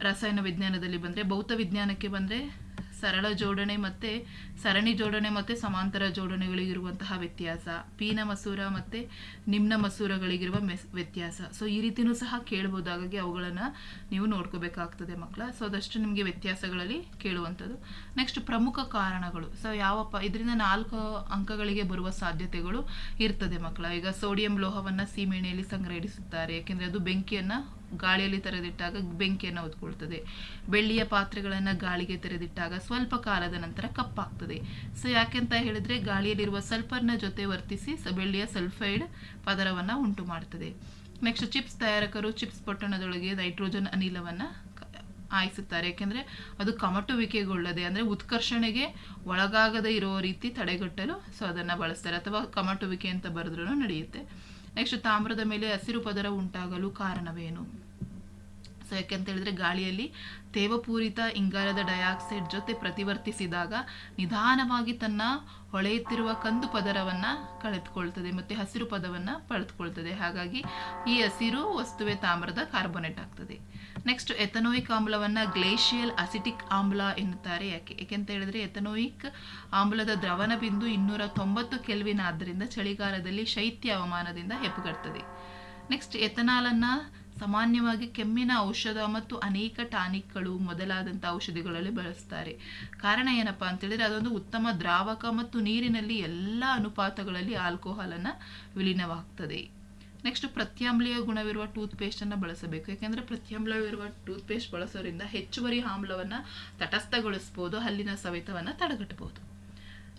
ರಸಾಯನ ವಿಜ್ಞಾನದಲ್ಲಿ ಬಂದರೆ, ಭೌತ ವಿಜ್ಞಾನಕ್ಕೆ ಬಂದರೆ ಸರಳ ಜೋಡಣೆ ಮತ್ತು ಸರಣಿ ಜೋಡಣೆ ಮತ್ತು ಸಮಾಂತರ ಜೋಡಣೆಗಳಿಗಿರುವಂತಹ ವ್ಯತ್ಯಾಸ. ಪೀನ ಮಸೂರ ಮತ್ತು ನಿಮ್ನ ಮಸೂರಗಳಿಗಿರುವ ಮೆಸ್, ವ್ಯತ್ಯಾಸ. ಸೊ ಈ ರೀತಿಯೂ ಸಹ ಕೇಳ್ಬೋದು ಹಾಗಾಗಿ ಅವುಗಳನ್ನು ನೀವು ನೋಡ್ಕೋಬೇಕಾಗ್ತದೆ ಮಕ್ಕಳ. ಸೊ ಅದಷ್ಟು ನಿಮಗೆ ವ್ಯತ್ಯಾಸಗಳಲ್ಲಿ ಕೇಳುವಂಥದ್ದು. ನೆಕ್ಸ್ಟ್ ಪ್ರಮುಖ ಕಾರಣಗಳು. ಸೊ ಯಾವಪ್ಪ, ಇದರಿಂದ ನಾಲ್ಕು ಅಂಕಗಳಿಗೆ ಬರುವ ಸಾಧ್ಯತೆಗಳು ಇರ್ತದೆ ಮಕ್ಕಳ. ಈಗ ಸೋಡಿಯಂ ಲೋಹವನ್ನು ಸೀಮೆಣ್ಣೆಯಲ್ಲಿ ಸಂಗ್ರಹಿಸುತ್ತಾರೆ. ಏಕೆಂದರೆ ಅದು ಬೆಂಕಿಯನ್ನು ಗಾಳಿಯಲ್ಲಿ ತೆರೆದಿಟ್ಟಾಗ ಬೆಂಕಿಯನ್ನು ಹೊತ್ಕೊಳ್ತದೆ. ಬೆಳ್ಳಿಯ ಪಾತ್ರೆಗಳನ್ನು ಗಾಳಿಗೆ ತೆರೆದಿಟ್ಟಾಗ ಸ್ವಲ್ಪ ಕಾಲದ ನಂತರ ಕಪ್ಪಾಗ್ತದೆ. ಸೊ ಯಾಕೆಂತ ಹೇಳಿದ್ರೆ ಗಾಳಿಯಲ್ಲಿರುವ ಸಲ್ಫರ್ನ ಜೊತೆ ವರ್ತಿಸಿ ಬೆಳ್ಳಿಯ ಸಲ್ಫೈಡ್ ಪದರವನ್ನು ಉಂಟು ಮಾಡ್ತದೆ. ನೆಕ್ಸ್ಟ್ ಚಿಪ್ಸ್ ತಯಾರಕರು ಚಿಪ್ಸ್ ಪೊಟ್ಟಣದೊಳಗೆ ನೈಟ್ರೋಜನ್ ಅನಿಲವನ್ನು ಆಯಿಸುತ್ತಾರೆ ಯಾಕೆಂದರೆ ಅದು ಕಮಟುವಿಕೆಗೊಳ್ಳದೆ, ಅಂದರೆ ಉತ್ಕರ್ಷಣೆಗೆ ಒಳಗಾಗದೇ ಇರೋ ರೀತಿ ತಡೆಗಟ್ಟಲು ಸೊ, ಅದನ್ನು ಬಳಸ್ತಾರೆ. ಅಥವಾ ಕಮಟುವಿಕೆ ಅಂತ ಬರೆದ್ರೂ ನಡೆಯುತ್ತೆ. ನೆಕ್ಸ್ಟ್ ತಾಮ್ರದ ಮೇಲೆ ಹಸಿರು ಪದರ ಉಂಟಾಗಲು ಕಾರಣವೇನು? ಸೊ ಯಾಕೆಂತ ಹೇಳಿದ್ರೆ ಗಾಳಿಯಲ್ಲಿ ತೇವಪೂರಿತ ಇಂಗಾಲದ ಡೈಆಕ್ಸೈಡ್ ಜೊತೆ ಪ್ರತಿವರ್ತಿಸಿದಾಗ ನಿಧಾನವಾಗಿ ತನ್ನ ಹೊಳೆಯುತ್ತಿರುವ ಕಂದು ಪದರವನ್ನು ಕಳೆದುಕೊಳ್ತದೆ ಮತ್ತು ಹಸಿರು ಪದವನ್ನು ಪಡೆದುಕೊಳ್ತದೆ. ಹಾಗಾಗಿ ಈ ಹಸಿರು ವಸ್ತುವೆ ತಾಮ್ರದ ಕಾರ್ಬೋನೇಟ್ ಆಗ್ತದೆ. ನೆಕ್ಸ್ಟ್ ಎಥನೋಯಿಕ್ ಆಮ್ಲವನ್ನು ಗ್ಲೇಷಿಯಲ್ ಅಸಿಟಿಕ್ ಆಮ್ಲ ಎನ್ನುತ್ತಾರೆ ಯಾಕೆ? ಏಕೆಂತ ಹೇಳಿದ್ರೆ ಎಥನೋಯಿಕ್ ಆಮ್ಲದ ದ್ರವಣ ಬಿಂದು ಇನ್ನೂರ ತೊಂಬತ್ತು ಕೆಲ್ವಿನ್ ಆದ್ದರಿಂದ ಚಳಿಗಾಲದಲ್ಲಿ ಶೈತ್ಯ ಹವಾಮಾನದಿಂದ ಹೆಪ್ಪುಗಟ್ತದೆ ನೆಕ್ಸ್ಟ್ ಎಥನಾಲನ್ನು ಸಾಮಾನ್ಯವಾಗಿ ಕೆಮ್ಮಿನ ಔಷಧ ಮತ್ತು ಅನೇಕ ಟಾನಿಕ್ಗಳು ಮೊದಲಾದಂಥ ಔಷಧಿಗಳಲ್ಲಿ ಬಳಸ್ತಾರೆ. ಕಾರಣ ಏನಪ್ಪ ಅಂತೇಳಿದ್ರೆ ಅದೊಂದು ಉತ್ತಮ ದ್ರಾವಕ ಮತ್ತು ನೀರಿನಲ್ಲಿ ಎಲ್ಲ ಅನುಪಾತಗಳಲ್ಲಿ ಆಲ್ಕೋಹಾಲನ್ನು ವಿಲೀನವಾಗ್ತದೆ. ನೆಕ್ಸ್ಟ್ ಪ್ರತ್ಯಾಮ್ಲೀಯ ಗುಣವಿರುವ ಟೂತ್ ಪೇಸ್ಟನ್ನು ಬಳಸಬೇಕು. ಯಾಕೆಂದರೆ ಪ್ರತ್ಯಾಮ್ಲವಿರುವ ಟೂತ್ ಪೇಸ್ಟ್ ಬಳಸೋದ್ರಿಂದ ಹೆಚ್ಚುವರಿ ಆಮ್ಲವನ್ನು ತಟಸ್ಥಗೊಳಿಸ್ಬೋದು, ಹಲ್ಲಿನ ಸವೆತವನ್ನು ತಡೆಗಟ್ಟಬಹುದು.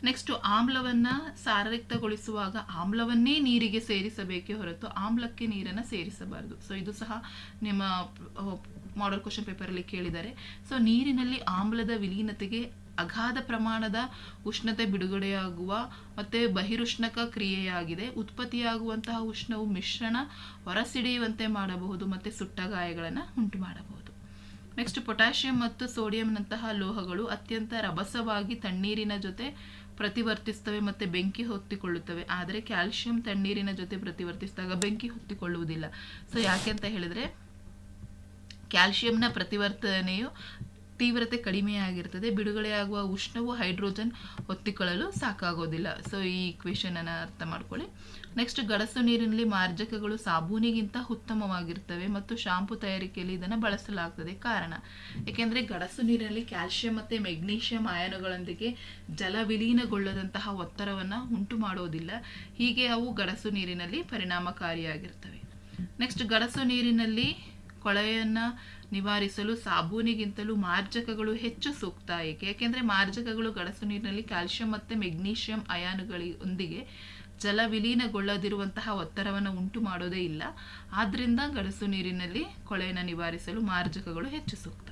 ನೆಕ್ಸ್ಟ್ ಆಮ್ಲವನ್ನು ಸಾರರಿಕ್ತಗೊಳಿಸುವಾಗ ಆಮ್ಲವನ್ನೇ ನೀರಿಗೆ ಸೇರಿಸಬೇಕೇ ಹೊರತು ಆಮ್ಲಕ್ಕೆ ನೀರನ್ನು ಸೇರಿಸಬಾರದು. ಸೊ ಇದು ಸಹ ನಿಮ್ಮ ಮಾಡಲ್ ಕ್ವಶನ್ ಪೇಪರಲ್ಲಿ ಕೇಳಿದ್ದಾರೆ. ಸೊ ನೀರಿನಲ್ಲಿ ಆಮ್ಲದ ವಿಲೀನತೆಗೆ ಅಗಾಧ ಪ್ರಮಾಣದ ಉಷ್ಣತೆ ಬಿಡುಗಡೆಯಾಗುವ ಮತ್ತು ಬಹಿರುಷ್ಣಕ ಕ್ರಿಯೆಯಾಗಿದೆ. ಉತ್ಪತ್ತಿಯಾಗುವಂತಹ ಉಷ್ಣವು ಮಿಶ್ರಣ ಹೊರಸಿಡಿಯುವಂತೆ ಮಾಡಬಹುದು ಮತ್ತು ಸುಟ್ಟ ಗಾಯಗಳನ್ನು ಉಂಟು ಮಾಡಬಹುದು. ನೆಕ್ಸ್ಟ್ ಪೊಟ್ಯಾಷಿಯಂ ಮತ್ತು ಸೋಡಿಯಂನಂತಹ ಲೋಹಗಳು ಅತ್ಯಂತ ರಭಸವಾಗಿ ತಣ್ಣೀರಿನ ಜೊತೆ ಪ್ರತಿವರ್ತಿಸ್ತವೆ ಮತ್ತು ಬೆಂಕಿ ಹೊತ್ತಿಕೊಳ್ಳುತ್ತವೆ. ಆದರೆ ಕ್ಯಾಲ್ಸಿಯಂ ತಣ್ಣೀರಿನ ಜೊತೆ ಪ್ರತಿವರ್ತಿಸಿದಾಗ ಬೆಂಕಿ ಹೊತ್ತಿಕೊಳ್ಳುವುದಿಲ್ಲ. ಸೊ ಯಾಕೆ ಅಂತ ಹೇಳಿದ್ರೆ, ಕ್ಯಾಲ್ಸಿಯಂನ ಪ್ರತಿವರ್ತನೆಯು ತೀವ್ರತೆ ಕಡಿಮೆಯಾಗಿರ್ತದೆ ಬಿಡುಗಡೆಯಾಗುವ ಉಷ್ಣವು ಹೈಡ್ರೋಜನ್ ಹೊತ್ತಿಕೊಳ್ಳಲು ಸಾಕಾಗೋದಿಲ್ಲ. ಸೊ ಈ ಇಕ್ವೇಶನ್ ಅನ್ನು ಅರ್ಥ ಮಾಡ್ಕೊಳ್ಳಿ. ನೆಕ್ಸ್ಟ್ ಗಡಸು ನೀರಿನಲ್ಲಿ ಮಾರ್ಜಕಗಳು ಸಾಬೂನಿಗಿಂತ ಉತ್ತಮವಾಗಿರ್ತವೆ ಮತ್ತು ಶಾಂಪು ತಯಾರಿಕೆಯಲ್ಲಿ ಇದನ್ನು ಬಳಸಲಾಗ್ತದೆ ಕಾರಣ. ಏಕೆಂದರೆ ಗಡಸು ನೀರಿನಲ್ಲಿ ಕ್ಯಾಲ್ಸಿಯಂ ಮತ್ತು ಮೆಗ್ನೀಷಿಯಂ ಆಯನಗಳೊಂದಿಗೆ ಜಲ ವಿಲೀನಗೊಳ್ಳದಂತಹ ಒತ್ತಡವನ್ನು ಉಂಟು ಮಾಡೋದಿಲ್ಲ. ಹೀಗೆ ಅವು ಗಡಸು ನೀರಿನಲ್ಲಿ ಪರಿಣಾಮಕಾರಿಯಾಗಿರ್ತವೆ. ನೆಕ್ಸ್ಟ್ ಗಡಸು ನೀರಿನಲ್ಲಿ ಕೊಳೆಯನ್ನು ನಿವಾರಿಸಲು ಸಾಬೂನಿಗಿಂತಲೂ ಮಾರ್ಜಕಗಳು ಹೆಚ್ಚು ಸೂಕ್ತ. ಏಕೆ? ಯಾಕೆಂದರೆ ಮಾರ್ಜಕಗಳು ಗಡಸು ನೀರಿನಲ್ಲಿ ಕ್ಯಾಲ್ಸಿಯಂ ಮತ್ತು ಮೆಗ್ನೀಷಿಯಂ ಅಯಾನುಗಳೊಂದಿಗೆ ಜಲ ವಿಲೀನಗೊಳ್ಳದಿರುವಂತಹ ಒತ್ತಡವನ್ನು ಉಂಟು ಮಾಡೋದೇ ಇಲ್ಲ. ಆದ್ದರಿಂದ ಗಡಸು ನೀರಿನಲ್ಲಿ ಕೊಳೆಯನ್ನು ನಿವಾರಿಸಲು ಮಾರ್ಜಕಗಳು ಹೆಚ್ಚು ಸೂಕ್ತ.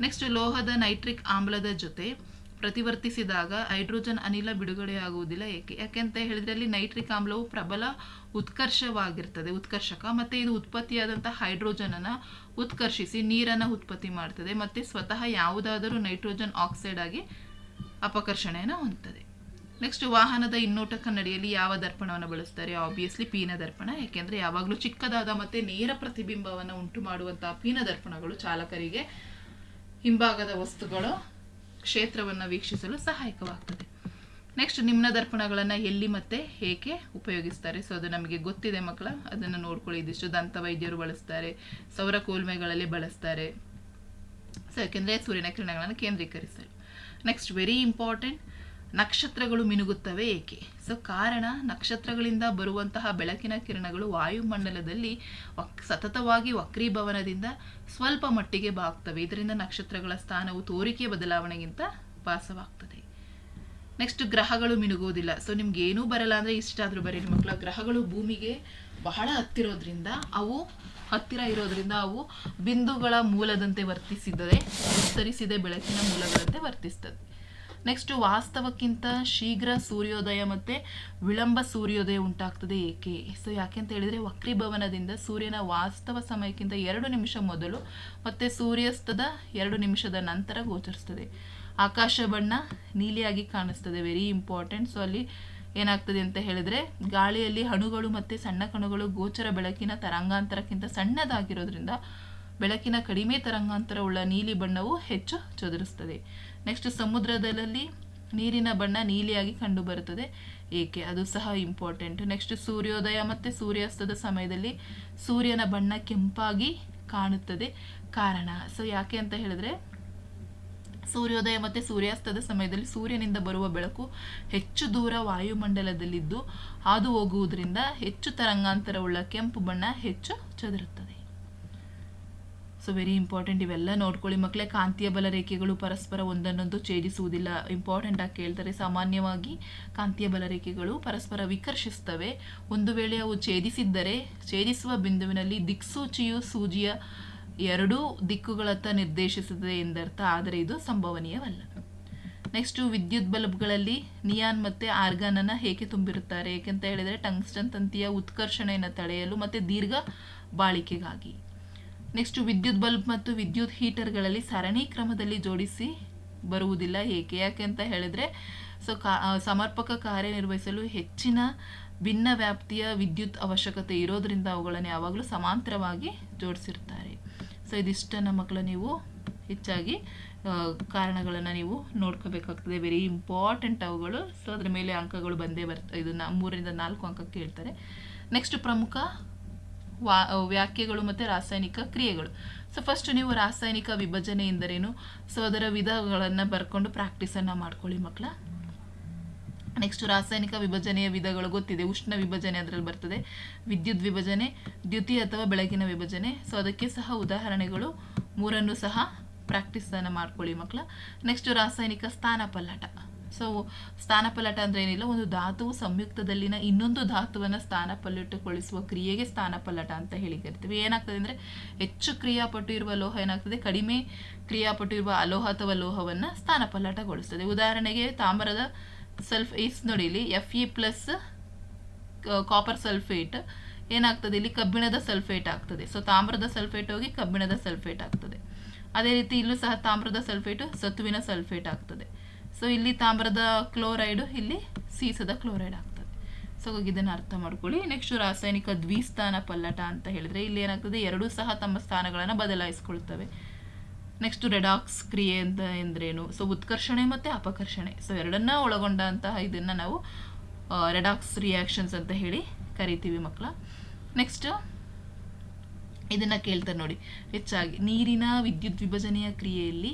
ನೆಕ್ಸ್ಟ್ ಲೋಹದ ನೈಟ್ರಿಕ್ ಆಮ್ಲದ ಜೊತೆ ಪ್ರತಿವರ್ತಿಸಿದಾಗ ಹೈಡ್ರೋಜನ್ ಅನಿಲ ಬಿಡುಗಡೆಯಾಗುವುದಿಲ್ಲ ಏಕೆ? ಯಾಕೆಂತ ಹೇಳಿದ್ರೆ ಅಲ್ಲಿ ನೈಟ್ರಿಕ್ ಆಮ್ಲವು ಪ್ರಬಲ ಉತ್ಕರ್ಷವಾಗಿರ್ತದೆ, ಉತ್ಕರ್ಷಕ. ಮತ್ತು ಇದು ಉತ್ಪತ್ತಿಯಾದಂಥ ಹೈಡ್ರೋಜನನ್ನು ಉತ್ಕರ್ಷಿಸಿ ನೀರನ್ನು ಉತ್ಪತ್ತಿ ಮಾಡ್ತದೆ. ಮತ್ತು ಸ್ವತಃ ಯಾವುದಾದರೂ ನೈಟ್ರೋಜನ್ ಆಕ್ಸೈಡ್ ಆಗಿ ಅಪಕರ್ಷಣೆಯನ್ನು ಹೊಂದ್ತದೆ. ನೆಕ್ಸ್ಟ್ ವಾಹನದ ಹಿನ್ನೋಟ ಕನ್ನಡಿಯಲ್ಲಿ ಯಾವ ದರ್ಪಣವನ್ನು ಬಳಸ್ತಾರೆ? ಆಬ್ವಿಯಸ್ಲಿ ಪೀನ ದರ್ಪಣ. ಯಾಕೆಂದರೆ ಯಾವಾಗಲೂ ಚಿಕ್ಕದಾದ ಮತ್ತು ನೇರ ಪ್ರತಿಬಿಂಬವನ್ನು ಉಂಟು ಮಾಡುವಂತಹ ಪೀನ ದರ್ಪಣಗಳು ಚಾಲಕರಿಗೆ ಹಿಂಭಾಗದ ವಸ್ತುಗಳ ಕ್ಷೇತ್ರವನ್ನು ವೀಕ್ಷಿಸಲು ಸಹಾಯಕವಾಗ್ತದೆ. ನೆಕ್ಸ್ಟ್ ನಿಮ್ನ ದರ್ಪಣಗಳನ್ನು ಎಲ್ಲಿ ಮತ್ತೆ ಏಕೆ ಉಪಯೋಗಿಸ್ತಾರೆ? ಸೊ ಅದು ನಮಗೆ ಗೊತ್ತಿದೆ ಮಕ್ಕಳ, ಅದನ್ನು ನೋಡ್ಕೊಳ್ಳಿ. ಇದಿಷ್ಟು ದಂತ ವೈದ್ಯರು ಬಳಸ್ತಾರೆ, ಸೌರ ಕೋಲ್ಮೆಗಳಲ್ಲಿ ಬಳಸ್ತಾರೆ. ಸೊ ಯಾಕೆಂದರೆ ಸೂರ್ಯನ ಕಿರಣಗಳನ್ನು ಕೇಂದ್ರೀಕರಿಸಲು. ನೆಕ್ಸ್ಟ್ ವೆರಿ ಇಂಪಾರ್ಟೆಂಟ್ ನಕ್ಷತ್ರಗಳು ಮಿನುಗುತ್ತವೆ ಏಕೆ? ಸೊ ಕಾರಣ ನಕ್ಷತ್ರಗಳಿಂದ ಬರುವಂತಹ ಬೆಳಕಿನ ಕಿರಣಗಳು ವಾಯುಮಂಡಲದಲ್ಲಿ ವಕ್, ಸತತವಾಗಿ ವಕ್ರೀಭವನದಿಂದ ಸ್ವಲ್ಪ ಮಟ್ಟಿಗೆ ಬಾಗ್ತವೆ. ಇದರಿಂದ ನಕ್ಷತ್ರಗಳ ಸ್ಥಾನವು ತೋರಿಕೆ ಬದಲಾವಣೆಗಿಂತ ಭಾಸವಾಗ್ತದೆ ನೆಕ್ಸ್ಟ್ ಗ್ರಹಗಳು ಮಿನುಗೋದಿಲ್ಲ ಸೊ ನಿಮ್ಗೆ ಏನೂ ಬರಲ್ಲ ಅಂದರೆ ಇಷ್ಟಾದರೂ ಬರೀ ಮಕ್ಕಳ ಗ್ರಹಗಳು ಭೂಮಿಗೆ ಬಹಳ ಹತ್ತಿರೋದ್ರಿಂದ ಅವು ಹತ್ತಿರ ಇರೋದ್ರಿಂದ ಅವು ಬಿಂದುಗಳ ಮೂಲದಂತೆ ವರ್ತಿಸಿದರೆ, ವಿಸ್ತರಿಸಿದ ಬೆಳಕಿನ ಮೂಲಗಳಂತೆ ವರ್ತಿಸ್ತದೆ. ನೆಕ್ಸ್ಟ್ ವಾಸ್ತವಕ್ಕಿಂತ ಶೀಘ್ರ ಸೂರ್ಯೋದಯ ಮತ್ತೆ ವಿಳಂಬ ಸೂರ್ಯೋದಯ ಉಂಟಾಗ್ತದೆ ಏಕೆ? ಸೊ ಯಾಕೆ ಅಂತ ಹೇಳಿದ್ರೆ ವಕ್ರೀಭವನದಿಂದ ಸೂರ್ಯನ ವಾಸ್ತವ ಸಮಯಕ್ಕಿಂತ ಎರಡು ನಿಮಿಷ ಮೊದಲು ಮತ್ತೆ ಸೂರ್ಯಾಸ್ತದ ಎರಡು ನಿಮಿಷದ ನಂತರ ಗೋಚರಿಸ್ತದೆ. ಆಕಾಶ ಬಣ್ಣ ನೀಲಿಯಾಗಿ ಕಾಣಿಸ್ತದೆ. ವೆರಿ ಇಂಪಾರ್ಟೆಂಟ್ ಸೊ ಅಲ್ಲಿ ಏನಾಗ್ತದೆ ಅಂತ ಹೇಳಿದ್ರೆ ಗಾಳಿಯಲ್ಲಿ ಹಣುಗಳು ಮತ್ತೆ ಸಣ್ಣ ಕಣುಗಳು ಗೋಚರ ಬೆಳಕಿನ ತರಂಗಾಂತರಕ್ಕಿಂತ ಸಣ್ಣದಾಗಿರೋದ್ರಿಂದ ಬೆಳಕಿನ ಕಡಿಮೆ ತರಂಗಾಂತರವುಳ್ಳ ನೀಲಿ ಬಣ್ಣವು ಹೆಚ್ಚು ಚದುರಿಸ್ತದೆ. ನೆಕ್ಸ್ಟ್ ಸಮುದ್ರದಲ್ಲಿ ನೀರಿನ ಬಣ್ಣ ನೀಲಿಯಾಗಿ ಕಂಡುಬರುತ್ತದೆ ಏಕೆ? ಅದು ಸಹ ಇಂಪಾರ್ಟೆಂಟ್ ನೆಕ್ಸ್ಟ್ ಸೂರ್ಯೋದಯ ಮತ್ತು ಸೂರ್ಯಾಸ್ತದ ಸಮಯದಲ್ಲಿ ಸೂರ್ಯನ ಬಣ್ಣ ಕೆಂಪಾಗಿ ಕಾಣುತ್ತದೆ. ಕಾರಣ. ಸೊ ಯಾಕೆ ಅಂತ ಹೇಳಿದ್ರೆ, ಸೂರ್ಯೋದಯ ಮತ್ತು ಸೂರ್ಯಾಸ್ತದ ಸಮಯದಲ್ಲಿ ಸೂರ್ಯನಿಂದ ಬರುವ ಬೆಳಕು ಹೆಚ್ಚು ದೂರ ವಾಯುಮಂಡಲದಲ್ಲಿದ್ದು ಹಾದು ಹೋಗುವುದರಿಂದ ಹೆಚ್ಚು ತರಂಗಾಂತರವುಳ್ಳ ಕೆಂಪು ಬಣ್ಣ ಹೆಚ್ಚು ಚದುರುತ್ತದೆ. ಸೊ ವೆರಿ ಇಂಪಾರ್ಟೆಂಟ್ ಇವೆಲ್ಲ ನೋಡ್ಕೊಳ್ಳಿ. ಮಕ್ಕಳೇ, ಕಾಂತೀಯ ಬಲ ರೇಖೆಗಳು ಪರಸ್ಪರ ಒಂದನ್ನೊಂದು ಛೇದಿಸುವುದಿಲ್ಲ. ಇಂಪಾರ್ಟೆಂಟ್ ಆಗಿ ಕೇಳ್ತಾರೆ, ಸಾಮಾನ್ಯವಾಗಿ ಕಾಂತೀಯ ಬಲ ರೇಖೆಗಳು ಪರಸ್ಪರ ವಿಕರ್ಷಿಸ್ತವೆ. ಒಂದು ವೇಳೆ ಅವು ಛೇದಿಸಿದ್ದರೆ, ಛೇದಿಸುವ ಬಿಂದುವಿನಲ್ಲಿ ದಿಕ್ಸೂಚಿಯು ಸೂಜಿಯ ಎರಡೂ ದಿಕ್ಕುಗಳತ್ತ ನಿರ್ದೇಶಿಸುತ್ತದೆ ಎಂದರ್ಥ. ಆದರೆ ಇದು ಸಂಭವನೀಯವಲ್ಲ. ನೆಕ್ಸ್ಟು ವಿದ್ಯುತ್ ಬಲ್ಬ್ಗಳಲ್ಲಿ ನಿಯಾನ್ ಮತ್ತು ಆರ್ಗಾನನ್ನು ಹೇಗೆ ತುಂಬಿರುತ್ತಾರೆ? ಏಕೆಂತ ಹೇಳಿದರೆ ಟಂಗ್ಸ್ಟನ್ ತಂತಿಯ ಉತ್ಕರ್ಷಣೆಯನ್ನು ತಡೆಯಲು ಮತ್ತು ದೀರ್ಘ ಬಾಳಿಕೆಗಾಗಿ. ನೆಕ್ಸ್ಟ್ ವಿದ್ಯುತ್ ಬಲ್ಬ್ ಮತ್ತು ವಿದ್ಯುತ್ ಹೀಟರ್ಗಳಲ್ಲಿ ಸರಣಿ ಕ್ರಮದಲ್ಲಿ ಜೋಡಿಸಿ ಬರುವುದಿಲ್ಲ. ಏಕೆ? ಯಾಕೆ ಅಂತ ಹೇಳಿದ್ರೆ, ಸೊ ಕಾ ಸಮರ್ಪಕ ಕಾರ್ಯನಿರ್ವಹಿಸಲು ಹೆಚ್ಚಿನ ಭಿನ್ನ ವ್ಯಾಪ್ತಿಯ ವಿದ್ಯುತ್ ಅವಶ್ಯಕತೆ ಇರೋದ್ರಿಂದ ಅವುಗಳನ್ನು ಯಾವಾಗಲೂ ಸಮಾಂತರವಾಗಿ ಜೋಡಿಸಿರ್ತಾರೆ. ಸೊ, ಇದಿಷ್ಟನ್ನು ಮಕ್ಕಳು ನೀವು ಹೆಚ್ಚಾಗಿ ಕಾರಣಗಳನ್ನು ನೀವು ನೋಡ್ಕೋಬೇಕಾಗ್ತದೆ. ವೆರಿ ಇಂಪಾರ್ಟೆಂಟ್ ಅವುಗಳು. ಸೊ ಅದ್ರ ಮೇಲೆ ಅಂಕಗಳು ಬಂದೇ ಬರ್ತ ಇದನ್ನು ಮೂರರಿಂದ ನಾಲ್ಕು ಅಂಕಕ್ಕೆ ಕೇಳ್ತಾರೆ ನೆಕ್ಸ್ಟ್ ಪ್ರಮುಖ ವಾ ವ್ಯಾಖ್ಯೆಗಳು ಮತ್ತು ರಾಸಾಯನಿಕ ಕ್ರಿಯೆಗಳು. ಸೊ ಫಸ್ಟ್ ನೀವು ರಾಸಾಯನಿಕ ವಿಭಜನೆ ಎಂದರೇನು? ಸೊ ಅದರ ವಿಧಗಳನ್ನು ಬರ್ಕೊಂಡು ಪ್ರಾಕ್ಟೀಸನ್ನು ಮಾಡ್ಕೊಳ್ಳಿ ಮಕ್ಕಳ ನೆಕ್ಸ್ಟ್ ರಾಸಾಯನಿಕ ವಿಭಜನೆಯ ವಿಧಗಳು ಗೊತ್ತಿದೆ. ಉಷ್ಣ ವಿಭಜನೆ ಅದರಲ್ಲಿ ಬರ್ತದೆ. ವಿದ್ಯುತ್ ವಿಭಜನೆ, ದ್ಯುತಿ ಅಥವಾ ಬೆಳಕಿನ ವಿಭಜನೆ. ಸೊ ಅದಕ್ಕೆ ಸಹ ಉದಾಹರಣೆಗಳು. ಮೂರನ್ನು ಸಹ ಪ್ರಾಕ್ಟೀಸನ್ನು ಮಾಡ್ಕೊಳ್ಳಿ ಮಕ್ಕಳ ನೆಕ್ಸ್ಟ್ ರಾಸಾಯನಿಕ ಸ್ಥಾನ ಪಲ್ಲಟ. ಸೊ ಸ್ಥಾನಪಲ್ಲಟ ಅಂದ್ರೆ ಏನಿಲ್ಲ ಒಂದು ಧಾತುವು ಸಂಯುಕ್ತದಲ್ಲಿನ ಇನ್ನೊಂದು ಧಾತುವನ್ನು ಸ್ಥಾನಪಲ್ಲಟಗೊಳಿಸುವ ಕ್ರಿಯೆಗೆ ಸ್ಥಾನಪಲ್ಲಟ ಅಂತ ಹೇಳಿ ಕರಿತೀವಿ. ಏನಾಗ್ತದೆ ಅಂದರೆ, ಹೆಚ್ಚು ಕ್ರಿಯಾಪಟು ಇರುವ ಲೋಹ ಏನಾಗ್ತದೆ? ಕಡಿಮೆ ಕ್ರಿಯಾಪಟು ಇರುವ ಅಲೋಹ ಅಥವಾ ಲೋಹವನ್ನು ಸ್ಥಾನಪಲ್ಲಟಗೊಳಿಸ್ತದೆ. ಉದಾಹರಣೆಗೆ ತಾಮ್ರದ ಸಲ್ಫ್ ಇಸ್ ನೋಡಿ ಇಲ್ಲಿ F E plus copper sulphate ಏನಾಗ್ತದೆ? ಇಲ್ಲಿ ಕಬ್ಬಿಣದ ಸಲ್ಫೇಟ್ ಆಗ್ತದೆ. ಸೊ ತಾಮ್ರದ ಸಲ್ಫೇಟ್ ಹೋಗಿ ಕಬ್ಬಿಣದ ಸಲ್ಫೇಟ್ ಆಗ್ತದೆ. ಅದೇ ರೀತಿ ಇಲ್ಲೂ ಸಹ ತಾಮ್ರದ ಸಲ್ಫೇಟು ಸತುವಿನ ಸಲ್ಫೇಟ್ ಆಗ್ತದೆ. ಸೊ ಇಲ್ಲಿ ತಾಮ್ರದ ಕ್ಲೋರೈಡು ಇಲ್ಲಿ ಸೀಸದ ಕ್ಲೋರೈಡ್ ಆಗ್ತದೆ. ಸೊ ಇದನ್ನ ಅರ್ಥ ಮಾಡ್ಕೊಳ್ಳಿ. ನೆಕ್ಸ್ಟ್ ರಾಸಾಯನಿಕ ದ್ವಿಸ್ಥಾನ ಪಲ್ಲಟ ಅಂತ ಹೇಳಿದ್ರೆ ಇಲ್ಲಿ ಏನಾಗ್ತದೆ? ಎರಡೂ ಸಹ ತಮ್ಮ ಸ್ಥಾನಗಳನ್ನು ಬದಲಾಯಿಸ್ಕೊಳ್ತವೆ. ನೆಕ್ಸ್ಟ್ ರೆಡಾಕ್ಸ್ ಕ್ರಿಯೆ ಅಂತ ಎಂದ್ರೇನು? ಸೊ ಉತ್ಕರ್ಷಣೆ ಮತ್ತು ಅಪಕರ್ಷಣೆ. ಸೊ ಎರಡನ್ನ ಒಳಗೊಂಡಂತಹ ಇದನ್ನು ನಾವು ರೆಡಾಕ್ಸ್ ರಿಯಾಕ್ಷನ್ಸ್ ಅಂತ ಹೇಳಿ ಕರಿತೀವಿ ಮಕ್ಕಳ ನೆಕ್ಸ್ಟ್ ಇದನ್ನು ಕೇಳ್ತಾರೆ ನೋಡಿ. ಹೆಚ್ಚಾಗಿ ನೀರಿನ ವಿದ್ಯುತ್ ವಿಭಜನೆಯ ಕ್ರಿಯೆಯಲ್ಲಿ